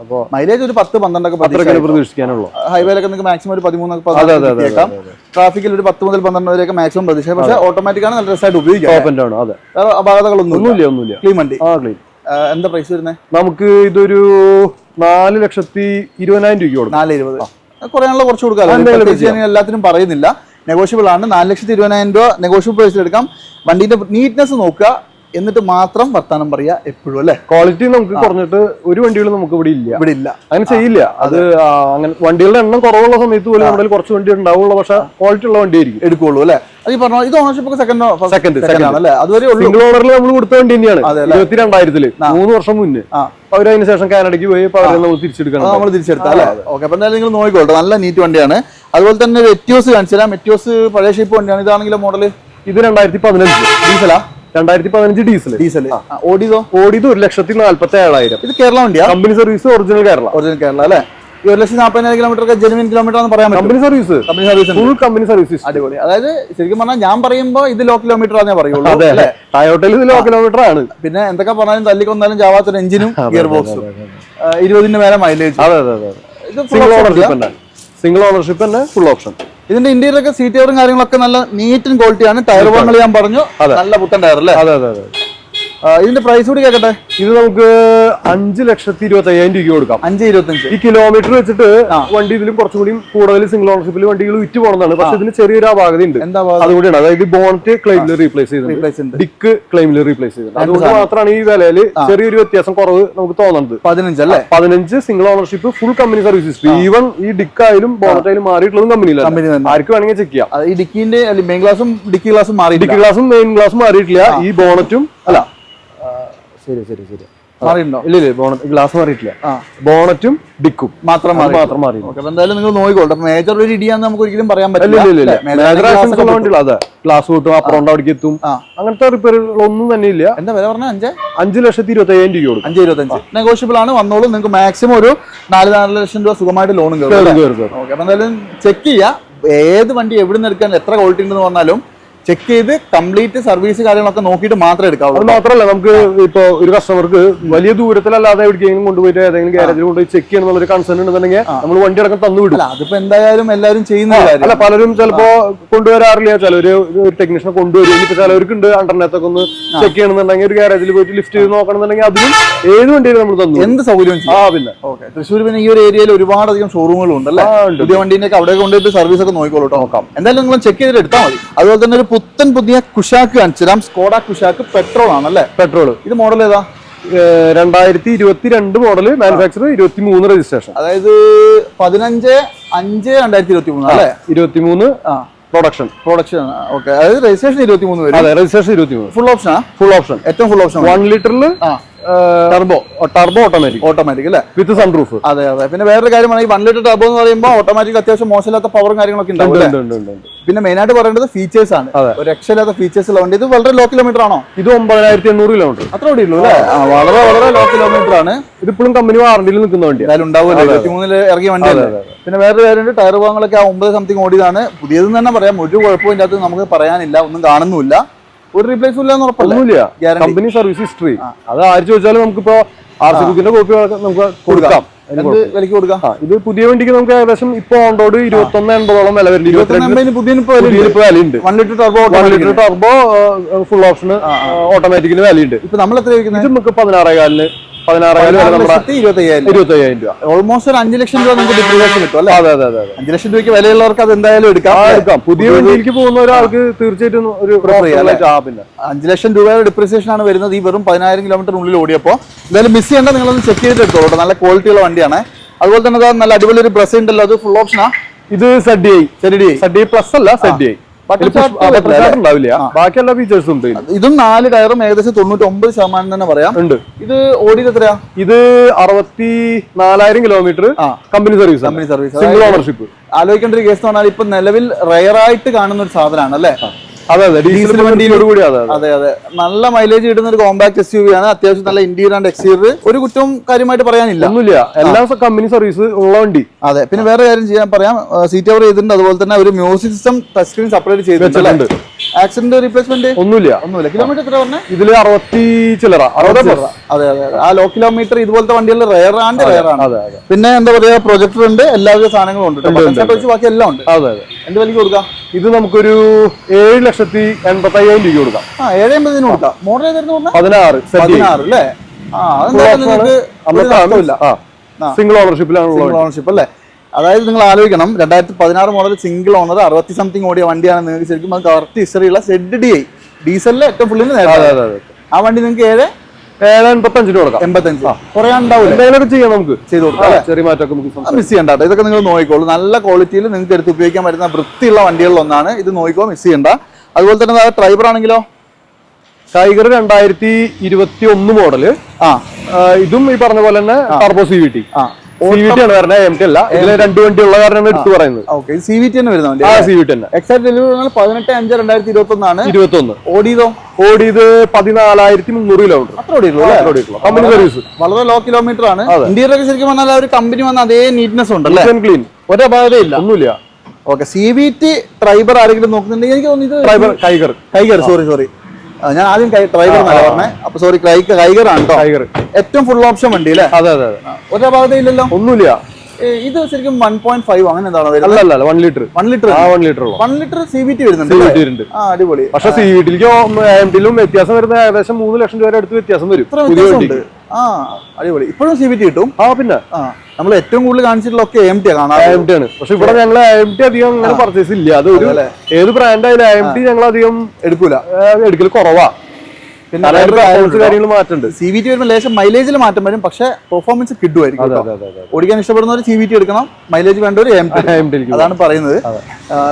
അപ്പോ മൈലേജ് ഒരു പത്ത് പന്ത്രണ്ടൊക്കെ പ്രതീക്ഷിക്കാനുള്ളൂ. ഹൈവേയിലൊക്കെ നിങ്ങൾക്ക് മാക്സിമം ഒരു പതിമൂന്നൊക്കെ കേൾക്കാം ട്രാഫിക്കിൽ ഒരു പത്ത് മുതൽ പന്ത്രണ്ട് വരെയൊക്കെ മാക്സിമം പ്രതീക്ഷിക്കാം പക്ഷേ ഓട്ടോമാറ്റിക് ആണ് നല്ല രസമായിട്ട് ഉപയോഗിക്കാം. അതെ. അപാകതകളൊന്നും ഒന്നുമില്ല ഒന്നുമില്ല. ക്ലീൻ വണ്ടി. ആ ക്ലീൻ എന്താ പ്രൈസ് വരുന്നത് നമുക്ക് ഇതൊരു നാല് ലക്ഷത്തി ഇരുപതിനായിരം രൂപയ്ക്ക് കൊടുക്കും. നാല് ഇരുപത്. കുറയാനുള്ള കുറച്ച് കൊടുക്കാം എല്ലാത്തിനും പറയുന്നില്ല. നെഗോഷ്യബിൾ ആണ്. നാല് ലക്ഷത്തി ഇരുപതിനായിരം രൂപ നെഗോഷ്യബിൾ പ്രൈസിൽ എടുക്കാം. വണ്ടിന്റെ നീറ്റ്നെസ് നോക്കുക. എന്നിട്ട് മാത്രം വർത്താനം പറയാ എപ്പോഴും അല്ലെ? ക്വാളിറ്റി നമുക്ക് കുറഞ്ഞിട്ട് ഒരു വണ്ടികളും നമുക്ക് ഇവിടെ ഇല്ല. ഇവിടെ ഇല്ല. അങ്ങനെ ചെയ്യില്ല. അത്. അങ്ങനെ വണ്ടികളുടെ എണ്ണം കുറവുള്ള സമയത്ത് പോലും നമ്മുടെ കുറച്ച് വണ്ടി ഉണ്ടാവുള്ളൂ. പക്ഷെ ക്വാളിറ്റി ഉള്ള വണ്ടി ആയിരിക്കും എടുക്കുള്ളൂ അല്ലെ? അത് ഈ പറഞ്ഞ ഇത് ഓണർഷിപ്പ് ഒക്കെ സെക്കൻഡ് Second, സെക്കൻഡ് ആണ് അല്ലെ? അതുവരെ സിംഗിൾ ഓണറിൽ നമ്മൾ കൊടുത്ത വണ്ടി തന്നെയാണ്. ഇരുപത്തി രണ്ടായിരത്തിൽ മൂന്ന് വർഷം മുന്നേ. അവർ അതിന് ശേഷം കാനഡയ്ക്ക് പോയി അപ്പൊ അവരെ നമ്മൾ തിരിച്ചെടുക്കണം. നമ്മൾ തിരിച്ചെടുത്താ അല്ലേ? ഓക്കെ അപ്പൊ എന്തായാലും നിങ്ങൾ നോക്കിക്കോട്ടെ. നല്ല നീറ്റ് വണ്ടിയാണ്. അതുപോലെ തന്നെ എറ്റിയോസ് കാണിച്ചു തരാം എറ്റിയോസ് പഴയ ഷേപ്പ് വണ്ടിയാണ്. ഇതാണെങ്കിലും മോഡൽ ഇത് രണ്ടായിരത്തി പതിനഞ്ച്. ഡീസലാ രണ്ടായിരത്തി പതിനഞ്ച് ഡീസൽ ഡീസൽ ഓടിയതോ? ഓടിയത് ഒരു ലക്ഷത്തി നാല്പത്തി ഏഴായിരം ഇത് കേരള വണ്ടിയാ? Company service original Kerala. Original Kerala അല്ലേ? ഈ ഒരു ലക്ഷത്തി നാൽപ്പതിനായിരം കിലോമീറ്റർ ജെനുവിൻ കിലോമീറ്റർ എന്ന് പറയാൻ company service. Company service full company service അടിപൊളി. അതായത് ശരിക്കും പറഞ്ഞാൽ ഞാൻ പറയുമ്പോൾ ഇത് ലോ കിലോമീറ്റർ ആണെന്നേ പറയുള്ളൂ അതെ ടയോട്ടയിൽ ഇത് ലോ കിലോമീറ്റർ ആണ്. പിന്നെ എന്തൊക്കെ പറഞ്ഞാലും തല്ലിക്കൊന്നാലും ജാവാത്തൊരു എഞ്ചിനും ഗിയർ ബോക്സും ഇരുപതിന്റെ മേലെ മൈലേജ് അതെ അതെ അതെ ഇത് ഫുൾ ഓണർഷിപ്പ് ഇല്ല. സിംഗിൾ ഓണർഷിപ്പ് തന്നെ ഫുൾ ഓപ്ഷൻ ഇതിന്റെ ഇന്ത്യയിലൊക്കെ സീറ്റ് കവറും കാര്യങ്ങളൊക്കെ നല്ല നീറ്റും ക്വാളിറ്റിയാണ് ടയർ ഭാഗങ്ങൾ ഞാൻ പറഞ്ഞു. നല്ല പുത്തൻ ടയർ അല്ലേ? അതെ അതെ അതെ. ഇതിന്റെ പ്രൈസ് കൂടി കേക്കട്ടെ? ഇത് നമുക്ക് അഞ്ച് ലക്ഷത്തി ഇരുപത്തി അയ്യായിരം രൂപ കൊടുക്കാം. അഞ്ച് ഇരുപത്തഞ്ച്. ഈ കിലോമീറ്റർ വെച്ചിട്ട് വണ്ടി ഇതിലും കുറച്ചും കൂടി കൂടുതൽ സിംഗിൾ ഓണർഷിപ്പിൽ വണ്ടികൾ വിറ്റ് പോകുന്നതാണ് പക്ഷെ ഇതിന് ചെറിയൊരു അപാകത ഉണ്ട്. അതുകൂടിയാണ്. അതായത് ബോണറ്റ് ക്ലെയിമിൽ റീപ്ലേസ് ചെയ്തിട്ടുണ്ട്. ഡിക്ക് ക്ലെയിമിൽ റീപ്ലേസ് ചെയ്തിട്ടുണ്ട്. അതുകൊണ്ട് മാത്രമാണ് ഈ വിലയിൽ ചെറിയൊരു വ്യത്യാസം കുറവ് നമുക്ക് തോന്നുന്നത് പതിനഞ്ച് അല്ലേ? പതിനഞ്ച് single ownership full company services history even ഈ ഡിക്ക് ആയാലും ബോണറ്റ് ആയാലും മാറിയിട്ടുള്ളതും കമ്പനിയിലാണ് കമ്പനി തന്നെ. ആർക്ക് വേണമെങ്കിൽ ചെക്ക് ചെയ്യാം. ഈ ഡിക്കിന്റെ മെയിൻ ഗ്ലാസും ഡിക്കി ഗ്ലാസും മാറി ഡിക്കി ഗ്ലാസും മെയിൻ ഗ്ലാസും മാറിയിട്ടില്ല. ഈ ബോണറ്റും അല്ല ശരി ശരി ശരി. മാറിയിട്ടുണ്ടോ? ഇല്ല ഇല്ല ബോണറ്റ് ഗ്ലാസ് മാറിയിട്ടില്ല. ബോണറ്റും ഡിക്കും മാത്രം മാത്രം മാറി എന്തായാലും നിങ്ങൾ നോക്കിക്കോട്ടെ മേജർ ഒരു ഇടിയാന്ന് നമുക്ക് ഒരിക്കലും പറയാൻ പറ്റില്ല. അതെ. ഗ്ലാസ് കിട്ടും അപ്പുറം അവിടേക്ക് എത്തും. അങ്ങനത്തെ റിപ്പയറുകളൊന്നും തന്നെ ഇല്ല. എന്താ വില പറഞ്ഞാൽ അഞ്ച്? അഞ്ച് ലക്ഷത്തി ഇരുപത്തി അയ്യായിരം രൂപ കൊടുക്കും. അഞ്ച് ഇരുപത്തഞ്ച്. നെഗോഷ്യബിൾ ആണ് വന്നോളൂ. നിങ്ങൾക്ക് മാക്സിമം ഒരു നാല് നാല് ലക്ഷം രൂപ സുഖമായിട്ട് ലോണും കയറും എന്തായാലും ചെക്ക് ചെയ്യുക ഏത് വണ്ടി എവിടെ നിന്ന് എടുക്കാൻ എത്ര ക്വാളിറ്റി ഉണ്ടെന്ന് പറഞ്ഞാലും ചെക്ക് ചെയ്ത് കംപ്ലീറ്റ് സർവീസ് കാര്യങ്ങളൊക്കെ നോക്കിയിട്ട് മാത്രമേ അത് എടുക്കാവുള്ളൂ മാത്രമല്ല നമുക്ക് ഇപ്പൊ ഒരു കസ്റ്റമർക്ക് വലിയ ദൂരത്തിലല്ലാതെ എവിടേക്കെങ്കിലും കൊണ്ടുപോയിട്ട് ഏതെങ്കിലും ഗ്യാരേജിൽ കൊണ്ടുപോയി ചെക്ക് ചെയ്യണം ഒരു കൺസേൺ ഉണ്ടെന്നുണ്ടെങ്കിൽ നമ്മൾ വണ്ടി അടക്കം തന്നു വിടും. അതിപ്പോ എന്തായാലും എല്ലാവരും ചെയ്യുന്ന അല്ല പലരും ചിലപ്പോ കൊണ്ടുവരാറില്ല. ചിലര് ഒരു ടെക്നീഷ്യനെ കൊണ്ടുവരും. ഇനിയിപ്പോ ചിലവർക്ക് ഉണ്ട് അണ്ടർനെത്തൊക്കെ ഒന്ന് ചെക്ക് ചെയ്യണമെന്നുണ്ടെങ്കിൽ ഒരു ഗ്യാരേജിൽ പോയിട്ട് ലിഫ്റ്റ് ചെയ്ത് നോക്കണമെന്നുണ്ടെങ്കിൽ അതിലും ഏത് വണ്ടിയിലും നമ്മൾ തന്നു എന്ത് സൗകര്യം ആവില്ല ആ പിന്നെ. ഓക്കെ തൃശ്ശൂർ പിന്നെ ഈ ഒരു ഏരിയയിൽ ഒരുപാടധികം ഷോറൂമുകൾ ഉണ്ടല്ലേ ആ, പുതിയ വണ്ടീന്റെ അവിടെ കൊണ്ടുപോയിട്ട് സർവീസ് ഒക്കെ നോക്കിക്കോളൂ നോക്കാം. എന്തായാലും നിങ്ങൾ ചെക്ക് ചെയ്തിട്ട് എടുത്താൽ മതി. അതുപോലെ തന്നെ ഒരു പുത്തൻ പുതിയ കുഷാക്ക് കാണിച്ചു തരാം സ്കോഡ കുഷാക്ക് പെട്രോൾ ആണല്ലേ പെട്രോൾ ഇത് മോഡൽ ഏതാ? രണ്ടായിരത്തി ഇരുപത്തി രണ്ട് മോഡൽ മാനുഫാക്ചർ ഇരുപത്തി മൂന്ന് രജിസ്ട്രേഷൻ അതായത് പതിനഞ്ച് അഞ്ച് രണ്ടായിരത്തി ഇരുപത്തി മൂന്ന് അല്ലേ? ഇരുപത്തി മൂന്ന് ആ. പ്രൊഡക്ഷൻ പ്രൊഡക്ഷൻ ഓക്കെ അതായത് രജിസ്ട്രേഷൻ ഇരുപത്തി മൂന്ന് അതെ രജിസ്ട്രേഷൻ ഇരുപത്തി മൂന്ന് ഫുൾ ഓപ്ഷനാ ഫുൾ ഓപ്ഷൻ ഏറ്റവും ഫുൾ ഓപ്ഷൻ വൺ ലിറ്ററിൽ ആ. ടർബോ ടർബോ ഓട്ടോമാറ്റിക് ഓട്ടോമാറ്റിക് അല്ലേ? വിത്ത് സൺറൂഫ് അതെ അതെ. പിന്നെ വേറൊരു കാര്യമാണ് ഈ വൺ ലിറ്റർ ടർബോ എന്ന് പറയുമ്പോൾ ഓട്ടോമാറ്റിക് അത്യാവശ്യം മോശമില്ലാത്ത പവറും കാര്യങ്ങളൊക്കെ ഉണ്ടാവും ഉണ്ട് ഉണ്ട് ഉണ്ട് ഉണ്ട്. പിന്നെ മെയിൻ ആയിട്ട് പറയേണ്ടത് ഫീച്ചേഴ്സ് ആണ്. ഒരു രക്ഷയില്ലാത്ത ഫീച്ചേഴ്സ് ഉള്ള വണ്ടി ഇത് വളരെ ലോ കിലോമീറ്റർ ആണോ? ഇത് ഒമ്പതിനായിരത്തി എണ്ണൂറ് കിലോമീറ്റർ അത്ര കൂടി ഉള്ളൂ അല്ലേ? വളരെ വളരെ ലോ കിലോമീറ്റർ ആണ്. ഇതിപ്പോഴും കമ്പനി വാറണ്ടിയിൽ നിൽക്കുന്ന വണ്ടി എന്തായാലും ഉണ്ടാവുമല്ലോ ഇറങ്ങിയ വണ്ടി പിന്നെ വേറൊരു കാര്യമുണ്ട് ടയർ ഭാഗങ്ങളൊക്കെ ആ ഒമ്പത് സംതിങ് ഓടിയതാണ്. പുതിയതെന്ന് തന്നെ പറയാം ഒരു കുഴപ്പവും ഇതിന്റെ നമുക്ക് പറയാനില്ല ഒന്നും കാണുന്നുമില്ല. ഒരു റീപ്ലേസ് ഇല്ല ഒന്നുമില്ല. കമ്പനി സർവീസ് ഹിസ്റ്ററി അത് ആര് ചോദിച്ചാലും നമുക്ക് നമുക്കിപ്പോ ആർ സി ബുക്കിന്റെ കോപ്പി നമുക്ക് കൊടുക്കാം. വിലക്ക് കൊടുക്കാം. ഇത് പുതിയ വണ്ടിക്ക് നമുക്ക് ഏകദേശം ഇപ്പൊ ഓൺ റോഡ് ഇരുപത്തി ഒന്ന് എൺപതോളം വില വരുന്നുണ്ട് ഇപ്പൊ one litre turbo one litre turbo full option ഓട്ടോമാറ്റിക്കിന് വിലയുണ്ട്. ഇപ്പൊ നമ്മൾ എത്ര നമുക്ക് പതിനാറേകാലിന് പതിനാറേകാൽ വില നമ്മുടെ ഇരുപത്തി അയ്യായിരം ഇരുപത്തി അയ്യായിരം രൂപ. ഓൾമോസ്റ്റ് ഒരു അഞ്ച് ലക്ഷം രൂപ നമുക്ക് ഡിപ്രിവേഷൻ കിട്ടും അല്ലേ? അതെ അതെ അതെ അഞ്ച് ലക്ഷം രൂപയ്ക്ക് വിലയുള്ളവർക്ക് അത് എന്തായാലും എടുക്കാം. എടുക്കാം. പുതിയ വണ്ടിയിലേക്ക് പോകുന്ന ഒരാൾക്ക് തീർച്ചയായിട്ടും ഒരു പിന്നെ അഞ്ച് ലക്ഷം രൂപയുടെ ഡിപ്രിസിയേഷൻ ആണ് വരുന്നത്. ഈ വെറും പതിനായിരം കിലോമീറ്ററിനുള്ളിൽ ഓടിയപ്പോൾ എന്തായാലും മിസ് ചെയ്യേണ്ട നിങ്ങളൊന്ന് ചെക്ക് ചെയ്തിട്ട് എടുത്തോളൂ നല്ല ക്വാളിറ്റിയുള്ള വണ്ടിയാണ്. അതുപോലെ തന്നെ നല്ല അടിപൊളി ഒരു ബ്രസ് ഉണ്ടല്ലോ. അത് ഫുൾ ഓപ്ഷനാ ഇത് സെഡ് ഐ ശരി സെഡ് ഐ പ്ലസ് അല്ല സെഡ് ഐ ഫീച്ചേഴ്സും ഉണ്ട്. ഇതും നാല് ടയറും ഏകദേശം തൊണ്ണൂറ്റി ഒമ്പത് ശതമാനം തന്നെ പറയാം. ഉണ്ട്. ഇത് ഓടിയത് എത്രയാ? ഇത് അറുപത്തി നാലായിരം kilometre company service company service single ownership ആലോചിക്കേണ്ട ഒരു കേസ് എന്ന് പറഞ്ഞാൽ ഇപ്പൊ നിലവിൽ റയർ ആയിട്ട് കാണുന്ന ഒരു സാധനമാണ് അല്ലേ? അതെ അതെ. ഡീസൽ വണ്ടിയിലോട് കൂടി അതെ നല്ല മൈലേജ് കിട്ടുന്ന ഒരു കോമ്പാക്ട് എസ് യു വി ആണ്. അത്യാവശ്യം നല്ല ഇന്റീരിയർ ആൻഡ് എക്സ്റ്റീരിയർ ഒരു കുറ്റവും കാര്യമായിട്ട് പറയാനില്ല. ഒന്നുമില്ല. എല്ലാ കമ്പനി സർവീസ് ഉള്ള വണ്ടി. അതെ. പിന്നെ വേറെ കാര്യം ചെയ്യാൻ പറയാം. സീറ്റ് കവർ ചെയ്തിട്ടുണ്ട്. അതുപോലെ തന്നെ ഒരു music system touch screen separate ചെയ്തിട്ടുണ്ട്. ആക്സിഡന്റ് റീപ്ലേസ്മെന്റ് ഒന്നുമില്ല. ഒന്നുമില്ല. കിലോമീറ്റർ എത്ര പറഞ്ഞേ? ഇതിൽ അറുപത്തി ചില്ലറ. അറുപത്. അതെ അതെ. ആ ലോ കിലോമീറ്റർ ഇതുപോലത്തെ വണ്ടികൾ റയർ ആണ് റയർ ആണ്. പിന്നെ എന്താ പറയാ പ്രൊജക്ടർ ഉണ്ട് എല്ലാവിധ സാധനങ്ങളും ഉണ്ട് വെച്ച് ബാക്കി എല്ലാം ഉണ്ട്. അതെ അതെ. എന്ത് വിലക്ക് കൊടുക്കാം? ഇത് നമുക്കൊരു ഏഴ് ലക്ഷത്തി എൺപത്തി അയ്യായിരം രൂപ കൊടുക്കാം. ആ ഏഴ് എൺപതിന് കൊടുക്കാം. മോഡൽ ഏതായിരുന്നു പതിനാറ് പതിനാറ് അല്ലേ? ആ അതെന്താ നിങ്ങൾക്ക് സിംഗിൾ ഓണർഷിപ്പിലാണ് സിംഗിൾ ഓണർഷിപ്പ് അല്ലേ? അതായത് നിങ്ങൾ ആലോചിക്കണം രണ്ടായിരത്തി പതിനാറ് മോഡൽ സിംഗിൾ ഓണർ അറുപത്തി സംതിങ് ഓടിയ വണ്ടിയാണ് നിങ്ങൾക്ക് ശരിക്കും അത് കറക്റ്റ് ഹിസ്റ്ററിയുള്ള സെഡ് ഡി ഐ ഡീസലിലെ ഏറ്റവും ഫുള്ളിന് അതെ ആ വണ്ടി നിങ്ങൾക്ക് ഏഴ് കൊടുക്കാം. എൺപത്തഞ്ച്. ചെയ്യാം നമുക്ക്. ചെയ്ത് കൊടുക്കാം ചെറിയ മാറ്റമൊക്കെ നമുക്ക് സംസാരിക്കാം. മിസ് ചെയ്യണ്ട ഇതൊക്കെ നിങ്ങൾ നോക്കിക്കോളൂ. നല്ല ക്വാളിറ്റിയിൽ നിങ്ങൾക്ക് എടുത്ത് ഉപയോഗിക്കാൻ പറ്റുന്ന വൃത്തിയുള്ള വണ്ടികളിൽ ഒന്നാണ് ഇത് നോക്കിക്കോ മിസ് ചെയ്യണ്ട. അതുപോലെ തന്നെ ഡ്രൈവർ ആണെങ്കിലോ? ടൈഗർ രണ്ടായിരത്തി ഇരുപത്തി ഒന്ന് മോഡൽ ആ ഇതും ഈ പറഞ്ഞ പോലെ തന്നെ ടർബോ സി വി ടി ആ. രണ്ട് വണ്ടി ഉള്ള കാരണമാണ് എടുത്തു പറയുന്നത്. ഓക്കെ. സി വി ടി തന്നെ വരുന്ന ആ സി തന്നെ. എക്സാക്ട് ഡെലിവറി പറഞ്ഞാൽ പതിനെട്ട് അഞ്ച് രണ്ടായിരത്തി ഇരുപത്തി ഒന്നാണ് ഇരുപത്തി ഒന്ന് ഓടിയതോ? ഓടിയത് പതിനാലായിരത്തി മുന്നൂറ് കിലോമീറ്റർ അത്ര കമ്പനി സർവീസ് വളരെ ലോ കിലോമീറ്റർ ആണ്. ശരിക്കും പറഞ്ഞാൽ ഒരു കമ്പനി വന്ന അതേ നീറ്റ്നെസ് ക്ലീൻ ഒരു അപാകതയില്ല ഒന്നുമില്ല. Okay. C V T driver ആരെങ്കിലും നോക്കുന്നുണ്ടെങ്കിൽ എനിക്ക് തോന്നുന്നു ടൈഗർ കൈകർ സോറി സോറി ഞാൻ ആദ്യം ഡ്രൈവർ എന്നല്ല പറഞ്ഞേ? അപ്പൊ സോറി കൈകർ ആണ് കേട്ടോ ഏറ്റവും ഫുൾ ഓപ്ഷൻ വണ്ടി അല്ലേ അതെ അതെ. ഒറ്റ ഒരു ഇല്ലല്ലോ? ഒന്നുമില്ല. ഇത് ശരിക്കും വൺ പോയിന്റ് ഫൈവ് അങ്ങനെ എന്താണ് അല്ല അല്ല വൺ ലിറ്റർ വൺ ലിറ്റർ ആ one litre one litre C B T വരുന്നുണ്ട് ആ അടിപൊളി. പക്ഷെ സി വി ടിയിലേക്കും വ്യത്യാസം വരുന്ന ഏകദേശം മൂന്ന് ലക്ഷം രൂപ അടുത്ത് വ്യത്യാസം വരും. ആ അടിപൊളി. ഇപ്പോഴും സി ബി ടി കിട്ടും. ആ പിന്നെ. നമ്മൾ ഏറ്റവും കൂടുതൽ കാണിച്ചിട്ടുള്ള ഒക്കെ എം ടി ആണ് എം ടി ആണ്. പക്ഷെ ഇവിടെ ഞങ്ങൾ എം ടി അധികം അങ്ങനെ പർച്ചേസ് ഇല്ല. അത് ഒരു ഏത് ബ്രാൻഡായാലും എം ടി ഞങ്ങൾ അധികം എടുക്കൂല. എടുക്കൽ കുറവാ പിന്നെ കാരണം അതിന്റെ performance കാര്യങ്ങൾ മാറ്റുണ്ട്. സി വി ടി വരുമ്പോൾ ലേശം മൈലേജിൽ മാറ്റം വരും പക്ഷെ പെർഫോമൻസ് കിട്ടുമായിരിക്കും ഓടിക്കാൻ ഇഷ്ടപ്പെടുന്നവർ സി വി ടി എടുക്കണം മൈലേജ് വേണ്ടവർ ഒരു എം അതാണ് പറയുന്നത്.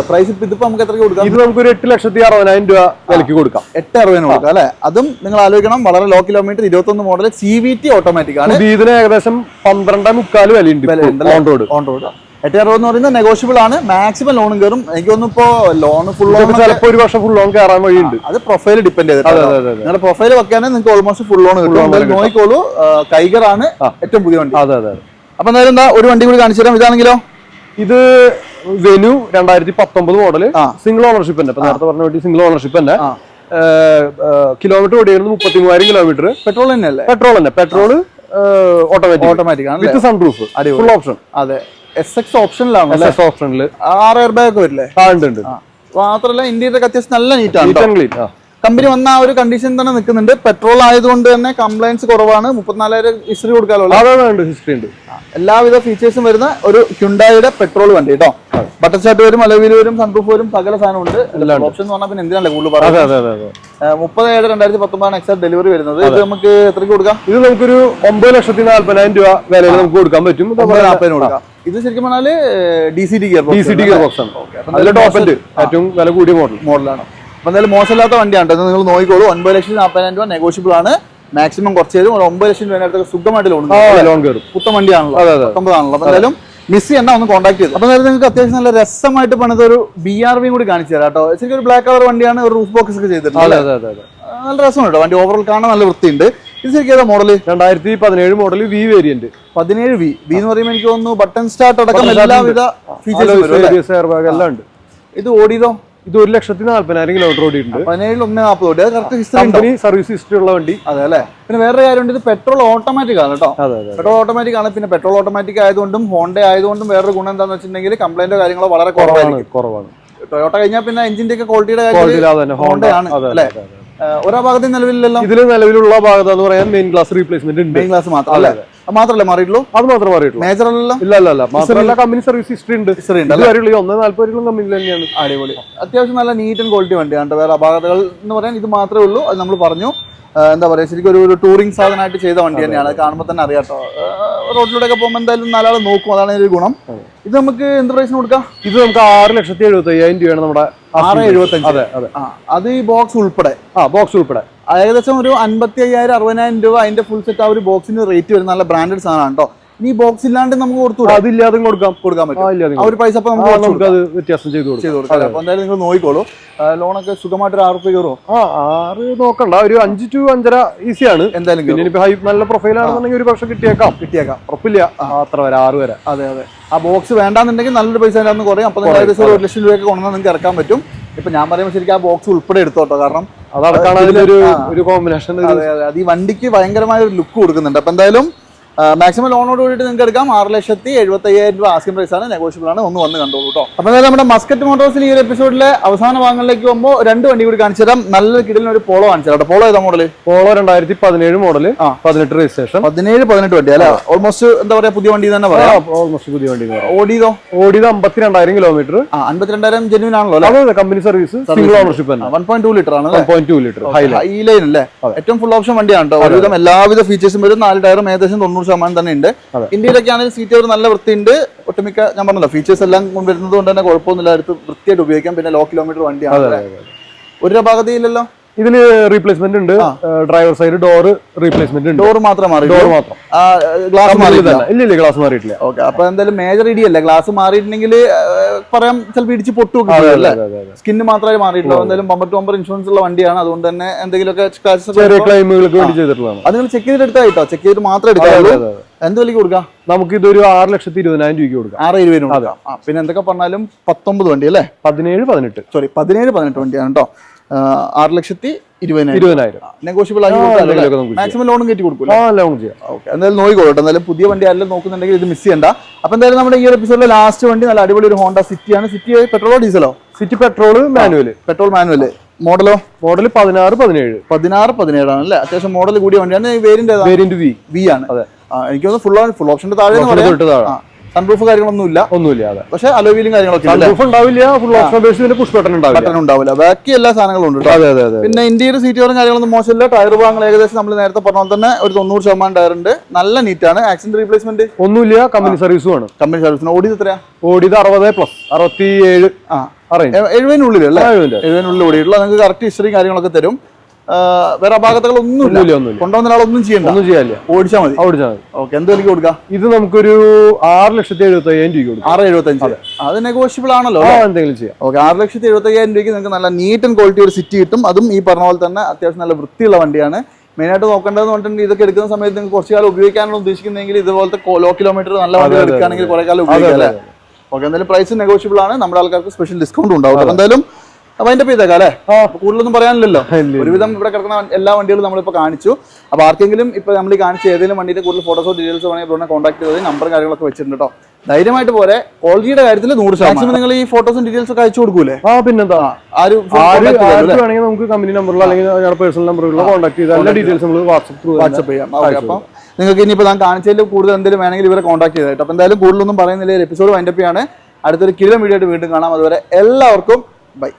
പ്രൈസ് ഇപ്പൊ ഇതിപ്പോ നമുക്ക് എത്ര കൊടുക്കാം? ഇത് നമുക്ക് എട്ട് ലക്ഷത്തി അറുപതിനായിരം രൂപ വിലക്ക് കൊടുക്കാം. എട്ട് അറുപതിന് കൊടുക്കാം അല്ലെ? അതും നിങ്ങൾ ആലോചിക്കണം വളരെ ലോ കിലോമീറ്റർ ഇരുപത്തൊന്ന് model C V T automatic ആണ്. ഇതിന് ഏകദേശം പന്ത്രണ്ടേ മുക്കാൽ വിലയുണ്ട് വിലയുണ്ട് ഓൺ റോഡ് ഓൺ റോഡ് എട്ട് അറുപത് എന്ന് പറയുന്നത് നെഗോഷ്യബിൾ ആണ്. മാക്സിമം ലോണും കയറും. എനിക്ക് തോന്നുന്നു ഇപ്പോ ലോൺ ഫുൾ ലോൺ ചിലപ്പോൾ ഒരു വർഷം ഫുൾ ലോൺ കയറാൻ വഴിയുണ്ട്. അത് പ്രൊഫൈൽ അതെ അതെ നിങ്ങളുടെ പ്രൊഫൈൽ വെക്കാനേ നിങ്ങൾക്ക് ഓൾമോസ്റ്റ് ഫുൾ ലോൺ കിട്ടും. നോക്കിക്കോളൂ. കൈഗർ ആണ് ഏറ്റവും പുതിയ വണ്ടി. അതെ അതെ അപ്പൊ എന്തായാലും എന്താ ഒരു വണ്ടി കൂടി കാണിച്ചു തരാം. ഇതാണെങ്കിലോ? ഇത് വെനു രണ്ടായിരത്തി പത്തൊമ്പത് മോഡൽ സിംഗിൾ ഓണർഷിപ്പ് തന്നെ. നേരത്തെ പറഞ്ഞ വേണ്ടി സിംഗിൾ ഓണർഷിപ്പ് തന്നെ. കിലോമീറ്റർ ഓടിയിരുന്നത് മുപ്പത്തി മൂവായിരം കിലോമീറ്റർ പെട്രോൾ തന്നെ. അല്ലേ പെട്രോൾ തന്നെ പെട്രോൾ ഓട്ടോമാറ്റിക് ഓട്ടോമാറ്റിക് ആണ് വിത്ത് അടിപൊളി. ഫുൾ ഓപ്ഷൻ അതെ. എസ് എക്സ് ഓപ്ഷനിലാണ് എസ് എക്സ് ഓപ്ഷനിൽ ആറ് എയർ ബാഗ് വരില്ലേ? ആ ഉണ്ട് ഉണ്ട്. മാത്രമല്ല ഇന്ത്യയുടെ ഒക്കെ അത്യാവശ്യം നല്ല നീറ്റ് ആണ് ക്ലീൻ കമ്പനി വന്ന ആ ഒരു കണ്ടീഷൻ തന്നെ നിൽക്കുന്നുണ്ട് പെട്രോൾ ആയതുകൊണ്ട് തന്നെ കംപ്ലൈൻസ് കുറവാണ്. മുപ്പത്തിനാലായിരം ഹിസ്റ്ററി കൊടുക്കാനുള്ള ഹിസ്റ്ററി ഉണ്ട്. എല്ലാവിധ ഫീച്ചേഴ്സും വരുന്ന ഒരു ഹ്യുണ്ടായുടെ പെട്രോൾ വണ്ടി കേട്ടോ ബട്ടർ ചാട്ട് വരും അലവിൽ വരും സൺറൂഫ് വരും സകല സാധനം ഉണ്ട്. ഓപ്ഷൻ എന്ന് പറഞ്ഞാൽ പിന്നെ എന്തിനാണ് കൂടുതൽ പറയുന്നത് മുപ്പത് ഏഴ് രണ്ടായിരത്തി പത്തൊമ്പതാണ് എക്സാ ഡെലിവറി വരുന്നത്. ഇത് നമുക്ക് എത്രയ്ക്ക് കൊടുക്കാം? ഇത് നമുക്കൊരു ഒമ്പത് ലക്ഷത്തി നാല്പതിനായിരം രൂപ വിലയിൽ നമുക്ക് കൊടുക്കാൻ പറ്റും. നാൽപ്പതിന് കൊടുക്കാം. ഇത് ശരിക്കും പറഞ്ഞാൽ D C D gear D C D gear box ആണ്. നല്ല ടോപ്പ് ഉണ്ട് ഏറ്റവും വില കൂടിയ മോഡൽ മോഡലാണ് അപ്പൊ എന്തായാലും മോശമില്ലാത്ത വണ്ടിയാണ് നിങ്ങൾ നോക്കിക്കോളൂ. ഒൻപത് ലക്ഷത്തി നാൽപ്പതിനായിരം രൂപ നെഗോഷ്യബിൾ ആണ്. മാക്സിമം കുറച്ച് തരും. ഒരു ഒമ്പത് ലക്ഷം രൂപ അടുത്തൊക്കെ സുഖമായിട്ട് ലോൺ ലോൺ കയറും. പുത്തൻ വണ്ടിയാണല്ലോ. അതെ അതെ. പത്തൊമ്പതാണല്ലോ അപ്പൊ എന്തായാലും മിസ് ചെയ്യണ്ട ഒന്ന് കോൺടാക്ട് ചെയ്തു. അപ്പൊ നേരത്തെ നിങ്ങൾക്ക് അത്യാവശ്യം നല്ല രസമായിട്ട് പണിത ഒരു ബി ആർ വിയും കൂടി കാണിച്ചു തരാം കേട്ടോ. ശരിക്കും ഒരു ബ്ലാക്ക് കളർ വണ്ടിയാണ് ഒരു റൂഫ് ബോക്സ് ഒക്കെ ചെയ്തിട്ടുണ്ട് നല്ല രസമുണ്ട് കേട്ടോ. വണ്ടി ഓവറോൾ കാണാൻ നല്ല വൃത്തിയുണ്ട്. ഇത് ഏതാ മോഡൽ രണ്ടായിരത്തി പതിനേഴ് മോഡൽ വി വേരിയന്റ് പതിനേഴ് വി വി എന്ന് പറയുമ്പോൾ എനിക്ക് തോന്നുന്നു ബട്ടൺ സ്റ്റാർട്ട് അടക്കം എല്ലാവിധ ഫീച്ചേഴ്സ്? എല്ലാം ഉണ്ട്. ഇത് ഓടിയതോ? ഇത് ഒരു ലക്ഷത്തി നാല്പതിനായിരം കിലോമീറ്റർ ഓടിയിട്ടുണ്ട്. പതിനേഴിൽ ഒന്ന് നാൽപ്പത് ഓടി. അത് കറക്റ്റ് ഹിസ്റ്ററി സർവീസ് ഹിസ്റ്ററി ഉള്ള വണ്ടി. അതെ അല്ലേ? പിന്നെ വേറെ കാര്യമുണ്ട് ഇത് പെട്രോൾ ഓട്ടോമാറ്റിക് ആണ് കേട്ടോ. അതെ അതെ പെട്രോൾ ഓട്ടോമാറ്റിക് ആണ്. പിന്നെ പെട്രോൾ ഓട്ടോമാറ്റിക് ആയതുകൊണ്ടും ഹോണ്ട ആയതുകൊണ്ടും വേറൊരു ഗുണം എന്താണെന്ന് വെച്ചിട്ടുണ്ടെങ്കിൽ കംപ്ലൈന്റോ കാര്യങ്ങളോ വളരെ കുറവാണ് കുറവാണ്. ടൊയോട്ട കഴിഞ്ഞാൽ പിന്നെ എഞ്ചിന്റെ ഒക്കെ ക്വാളിറ്റിയുടെ ഹോണ്ടയാണ് അല്ലേ? ഓരോ ഭാഗത്തും നിലവിലല്ലോ ഇതിൽ നിലവിലുള്ള ഭാഗത്ത് എന്ന് പറയാൻ മെയിൻ ക്ലാസ് റീപ്ലേസ്മെന്റ് ഉണ്ട്. മെയിൻ ക്ലാസ് മാത്രം. അല്ലേ? മാത്രമല്ലേ മാറിയിട്ടുള്ളൂ? അത് മാത്രമേ മാറിയിട്ടുള്ളൂ. മേജർ അല്ല ഇല്ല ഇല്ല ഇല്ല. മാത്രമല്ല കമ്പനി സർവീസ് ഹിസ്റ്ററി ഉണ്ട്. ഹിസ്റ്ററി ഉണ്ട് ഇത് വരെയുള്ള ഒന്ന് നാല്പതിലും കമ്പനി തന്നെയാണ്. അടിപൊളി. അത്യാവശ്യം നല്ല നീറ്റ് ആൻഡ് ക്വാളിറ്റി വണ്ടിയാണ്. വേറെ അപകടങ്ങൾ എന്ന് പറയാൻ ഇത് മാത്രമേ ഉള്ളൂ. അത് നമ്മൾ പറഞ്ഞു. എന്താ പറയുക ശരിക്കും ഒരു ഒരു ടൂറിംഗ് സാധനമായിട്ട് ചെയ്ത വണ്ടി തന്നെയാണ്. അത് കാണുമ്പോൾ തന്നെ അറിയാട്ടോ റോഡിലൂടെ ഒക്കെ പോകുമ്പോൾ എന്തായാലും നാലാൾ നോക്കും. അതാണ് ഒരു ഗുണം. ഇത് നമുക്ക് എന്ത് പ്രൈസിന് കൊടുക്കാം? ഇത് നമുക്ക് ആറ് ലക്ഷത്തി എഴുപത്തി അയ്യായിരം രൂപയാണ് നമ്മുടെ ആറ് എഴുപത്തഞ്ച്. അതെ അതെ. അത് ഈ ബോക്സ് ഉൾപ്പെടെ. ആ ബോക്സ് ഉൾപ്പെടെ. ഏകദേശം ഒരു അൻപത്തി അയ്യായിരം അറുപതിനായിരം രൂപ അതിന്റെ ഫുൾ സെറ്റ് ആ ഒരു ബോക്സിന് റേറ്റ് വരുന്ന നല്ല ബ്രാൻഡഡ് സാധനമാണ് കേട്ടോ ഇനി ഈ ബോക്സ് ഇല്ലാണ്ട് നമുക്ക് കൊടുത്തു അതില്ലാതെ കൊടുക്കാം. കൊടുക്കാൻ പറ്റും. ആ ഒരു പൈസ അപ്പൊ നമുക്ക് അത് വ്യത്യാസം ചെയ്ത് കൊടുക്കാം. അപ്പൊ എന്തായാലും നിങ്ങൾ നോക്കിക്കോളൂ. ലോണൊക്കെ സുഖമായിട്ട് ഒരു ആറ് റുപ്യ കയറുമോ ആ ആറ് നോക്കണ്ട. ഒരു അഞ്ച് ടു അഞ്ചര ഈസിയാണ് എന്തായാലും പിന്നെ ഹൈ നല്ല പ്രൊഫൈൽ ആണെന്നുണ്ടെങ്കിൽ ഒരു പക്ഷെ കിട്ടിയേക്കാം. കിട്ടിയേക്കാം. ഉറപ്പില്ല. അത്ര വരെ ആറ് വരെ. അതെ അതെ. ആ ബോക്സ് വേണ്ടാന്നുണ്ടെങ്കിൽ നല്ലൊരു പൈസ അതിനകത്ത് കുറയും. അപ്പൊ ഏകദേശം ഒരു ലക്ഷം രൂപയൊക്കെ കൊണ്ടുവന്നാൽ നിങ്ങൾക്ക് ഇറക്കാൻ പറ്റും. ഇപ്പൊ ഞാൻ പറയുമ്പോൾ ശരിക്കും ആ ബോക്സ് ഉൾപ്പെടെ എടുത്തോട്ടോ. കാരണം അതടക്കാണ് അതിലൊരു ഒരു കോമ്പിനേഷൻ അതെ അതെ. അത് ഈ വണ്ടിക്ക് ഭയങ്കരമായ ഒരു ലുക്ക് കൊടുക്കുന്നുണ്ട്. അപ്പൊ എന്തായാലും മാക്സിമം ലോണോട് കൂടിയിട്ട് നിങ്ങൾക്ക് എടുക്കാം. ആറ് ലക്ഷത്തി എഴുപത്തി അയ്യായിരം രൂപ ആസ്കിംഗ് പ്രൈസ് ആണ്. നെഗോഷ്യബിൾ ആണ്. ഒന്ന് വന്ന് കണ്ടോളൂ കേട്ടോ അപ്പോൾ അതായത് നമ്മുടെ മസ്കറ്റ് മോട്ടോഴ്സിൽ ഈ ഒരു എപ്പിസോഡിലെ അവസാന ഭാഗങ്ങളിലേക്ക് പോകുമ്പോൾ രണ്ട് വണ്ടി കൂടി കാണിച്ചു തരാം. നല്ല കിടലിന് ഒരു പോളോ കാണിച്ചു തരാം പോളോ ഏതാ മോഡൽ പോളോ രണ്ടായിരത്തി പതിനേഴ് മോഡൽ ആ. പതിനെട്ട് രജിസ്ട്രേഷൻ പതിനേഴ് പതിനെട്ട് വണ്ടി അല്ലേ? ഓൾമോസ്റ്റ് എന്താ പറയാ പുതിയ വണ്ടി തന്നെ പറയാം. ഓൾമോസ്റ്റ് പുതിയ വണ്ടി ഓടിയതോ? ഓടിയത് അമ്പത്തിരണ്ടായിരം കിലോമീറ്റർ ആ അമ്പത്തിരണ്ടായിരം ജെന്യൂൻ ആണല്ലോ അല്ലേ? അതെ കമ്പനി സർവീസ് സിംഗിൾ ഓണർഷിപ്പ് തന്നെ. വൺ പോയിന്റ് ടു ലിറ്റർ ആണ് point two litre high line അല്ലേ? ഏറ്റവും ഫുൾ ഓപ്ഷൻ വണ്ടിയാണ് കേട്ടോ ഒരുവിധം എല്ലാവിധ ഫീച്ചേഴ്സും വരും നാല് ടയറും ഏകദേശം തൊണ്ണൂറ് ശതമാനം തന്നെ ഉണ്ട് ഇന്ത്യയിലൊക്കെ ആണെങ്കിൽ സീറ്റ് ഒരു നല്ല വൃത്തിയുണ്ട്. ഒട്ടുമിക്ക ഞാൻ പറഞ്ഞല്ലോ ഫീച്ചേഴ്സ് എല്ലാം വരുന്നത് കൊണ്ട് തന്നെ കുഴപ്പമൊന്നുമില്ല. അടുത്ത് വൃത്തിയായിട്ട് ഉപയോഗിക്കാം. പിന്നെ ലോ കിലോമീറ്റർ വണ്ടിയാണ്? ഒരു ഭാഗതയില്ലല്ലോ ഇതിൽ റീപ്ലേസ്മെന്റ് ഉണ്ട്. ഡ്രൈവർ സൈഡ് ഡോർ റീപ്ലേസ്മെന്റ് ഉണ്ട്. ഡോർ മാത്രം മാറി ഡോർ മാത്രം. ഗ്ലാസ് മാറിയിട്ടില്ല? ഇല്ല ഇല്ല ഗ്ലാസ് മാറിയിട്ടില്ല. ഓക്കെ അപ്പൊ എന്തായാലും മേജർ ഇടിയല്ല ഗ്ലാസ് മാറിയിട്ടുണ്ടെങ്കിൽ പറയാം ചിലപ്പോൾ ഇടിച്ച് പൊട്ടുമൊക്കെ. സ്കിന്ന് മാത്രമേ മാറിയിട്ടുള്ളൂ. എന്തായാലും ബമ്പർ ടു ബമ്പർ ഇൻഷുറൻസ് ഉള്ള വണ്ടിയാണ്. അതുകൊണ്ട് തന്നെ എന്തെങ്കിലുമൊക്കെ scratches ഒക്കെ ചെറിയ വരുമ്പോ- ക്ലൈമുകൾക്ക് വേണ്ടി ചെയ്തിട്ടുള്ളതാണ്. അത് നിങ്ങൾ ചെക്ക് ചെയ്തിട്ട് കേട്ടോ. ചെക്ക് ചെയ്തിട്ട് മാത്രം എടുക്കാറുള്ളൂ. എന്ത് വിലക്ക് കൊടുക്കാം? നമുക്ക് ഇതൊരു ആറ് ലക്ഷത്തി ഇരുപതിനായിരം രൂപയ്ക്ക് കൊടുക്കാം. ആറ് ഇരുപതിനും പിന്നെ എന്തൊക്കെ പറഞ്ഞാലും പത്തൊമ്പത് വണ്ടി അല്ലേ? പതിനേഴ് പതിനെട്ട്. സോറി പതിനേഴ് പതിനെട്ട് വണ്ടിയാണ് കേട്ടോ. ആറ് ലക്ഷത്തി മാക്സിമം ലോണും കയറ്റി കൊടുക്കും എന്തായാലും പുതിയ വണ്ടി ആരെങ്കിലും നോക്കുന്നുണ്ടെങ്കിൽ ഇത് മിസ് ചെയ്യണ്ട. അപ്പൊ എന്തായാലും നമ്മുടെ ഈ എപ്പിസോഡിലെ ലാസ്റ്റ് വണ്ടി നല്ല അടിപൊളി ഒരു ഹോണ്ട സിറ്റി ആണ്. സിറ്റി പെട്രോളോ ഡീസലോ City petrol manual petrol manual മോഡലോ model പതിനാറ് പതിനേഴ്. പതിനാറ് പതിനേഴാണ് അല്ലേ? അത്യാവശ്യം മോഡൽ കൂടിയ വണ്ടിയാണ്. വേരിന്റെ വേരിയന്റ് വി വി ആണ്. എനിക്ക് തോന്നുന്നു ഫുൾ ഫുൾ ഓപ്ഷന്റെ താഴെ തൊട്ട് താഴെ. സൺറൂഫ് കാര്യങ്ങളൊന്നുമില്ല. ഒന്നുമില്ല അതെ. പക്ഷെ അലോവിയിലും കാര്യങ്ങളൊക്കെ ഉണ്ടാവില്ല ഫുൾ ഓപ്ഷൻ പുഷ് ബട്ടൺ ഉണ്ടാവില്ല. ബട്ടൺ ഉണ്ടാവില്ല. ബാക്കി എല്ലാ സാധനങ്ങളും ഉണ്ട് അതെ അതെ അതെ പിന്നെ ഇന്ത്യയുടെ സീറ്റുകളും കാര്യങ്ങളൊന്നും മോശമില്ല. ടയർ ഭാഗങ്ങൾ ഏകദേശം നമ്മൾ നേരത്തെ പറഞ്ഞ തന്നെ ഒരു തൊണ്ണൂറ് ശതമാനം ടയർ ഉണ്ട്. നല്ല നീറ്റാണ് ആക്സിഡന്റ് റീപ്ലേസ്മെന്റ് ഒന്നുമില്ല കമ്പനി സർവീസും ആണ് കമ്പനി സർവീസിന് ഓടിയത് എത്രയാ? ഓടിയത് അറുപത് പ്ലസ് അറുപത്തി ഏഴ് ആ എഴുപതിനുള്ളിൽ അല്ലേ? എഴുപതിനുള്ളിൽ. ഓടിയിട്ടുള്ള. നിങ്ങൾക്ക് കറക്റ്റ് ഹിസ്റ്ററി കാര്യങ്ങളൊക്കെ തരും. വേറെ അപാകതകളൊന്നും കൊണ്ടുവന്ന ഒരാളൊന്നും ചെയ്യണ്ട. ഒന്നും ചെയ്യാനില്ല ഓടിച്ചാൽ മതി. ഓടിച്ചാൽ മതി. ഓക്കെ എന്ത് വിലക്ക് കൊടുക്കാം? ഇത് നമുക്കൊരു ആറ് ലക്ഷത്തി എഴുപത്തി അയ്യായിരം രൂപ കൊടുക്കും. ആറ് എഴുപത്തി അഞ്ച് അത് നെഗോഷ്യബിൾ ആണല്ലോ എന്തെങ്കിലും ചെയ്യാം. ഓക്കെ ആറ് ലക്ഷത്തി എഴുപത്തി അയ്യായിരം രൂപയ്ക്ക് നിങ്ങൾക്ക് നല്ല നീറ്റ് ആൻഡ് ക്വാളിറ്റി ഒരു സിറ്റി കിട്ടും. അതും ഈ പറഞ്ഞ പോലെ തന്നെ അത്യാവശ്യം നല്ല വൃത്തിയുള്ള വണ്ടിയാണ്. മെയിൻ മെയിനായിട്ട് നോക്കേണ്ടതെന്ന് പറഞ്ഞിട്ടുണ്ടെങ്കിൽ ഇതൊക്കെ എടുക്കുന്ന സമയത്ത് നിങ്ങൾക്ക് കുറച്ച് കാലം ഉപയോഗിക്കാനാണ് ഉദ്ദേശിക്കുന്നതെങ്കിൽ ഇതുപോലത്തെ ലോ കിലോമീറ്റർ നല്ല വണ്ടി എടുക്കുകയാണെങ്കിൽ കുറെ കാലം ഉപയോഗിക്കാം അല്ലേ? ഓക്കെ എന്തായാലും പ്രൈസ് നെഗോഷ്യബിൾ ആണ്. നമ്മുടെ ആൾക്കാർക്ക് സ്പെഷ്യൽ ഡിസ്കൗണ്ട് ഉണ്ടാവും. എന്തായാലും അപ്പൊ അതിന്റെ ചെയ്തേക്കാം അല്ലേ. കൂടുതലൊന്നും പറയാനില്ലല്ലോ. ഒരുവിധം ഇവിടെ കിടക്കുന്ന എല്ലാ വണ്ടികളും നമ്മളിപ്പോ കാണിച്ചു. അപ്പൊ ആർക്കെങ്കിലും ഇപ്പൊ നമ്മൾ ഈ കാണിച്ച ഏതെങ്കിലും വണ്ടിയുടെ കൂടുതൽ ഫോട്ടോസോ ഡീറ്റെയിൽസോ വേണമെങ്കിൽ ഇവിടെ കോൺടാക്ട് ചെയ്തത് നമ്പറും കാര്യങ്ങളൊക്കെ വെച്ചിട്ടുണ്ട് കേട്ടോ ധൈര്യമായിട്ട് പോലെ ക്വാളിറ്റിയുടെ കാര്യത്തിൽ നൂറ് ശതമാനം. നിങ്ങൾ ഈ ഫോട്ടോസും ഡീറ്റെയിൽസ് ഒക്കെ അയച്ചു കൊടുക്കൂലേ? ആ പിന്നെന്താ? ആര് വേണമെങ്കിൽ നമുക്ക് കമ്പനി നമ്പറിലോ അല്ലെങ്കിൽ ഞങ്ങളുടെ പേഴ്സണൽ നമ്പറിലോ കോൺടാക്ട് ചെയ്ത് എല്ലാ ഡീറ്റെയിൽസ് നമ്മൾ വാട്സ്ആപ്പ് ത്രൂ വാട്സപ്പ് ചെയ്യാം. അപ്പോൾ അപ്പം നിങ്ങൾക്ക് ഇനിയിപ്പോൾ ഞാൻ കാണിച്ചതിൽ കൂടുതൽ എന്തെങ്കിലും വേണമെങ്കിൽ ഇവരെ കോൺടാക്ട് ചെയ്തായിട്ട് അപ്പോൾ എന്തായാലും കൂടുതലൊന്നും പറയുന്നില്ല. എപ്പിസോഡ് വൈൻഡപ്പ് ചെയ്യാണ്. അടുത്തൊരു കിലോ വീഡിയോ ആയിട്ട് വീണ്ടും കാണാം. അതുവരെ എല്ലാവർക്കും ബൈ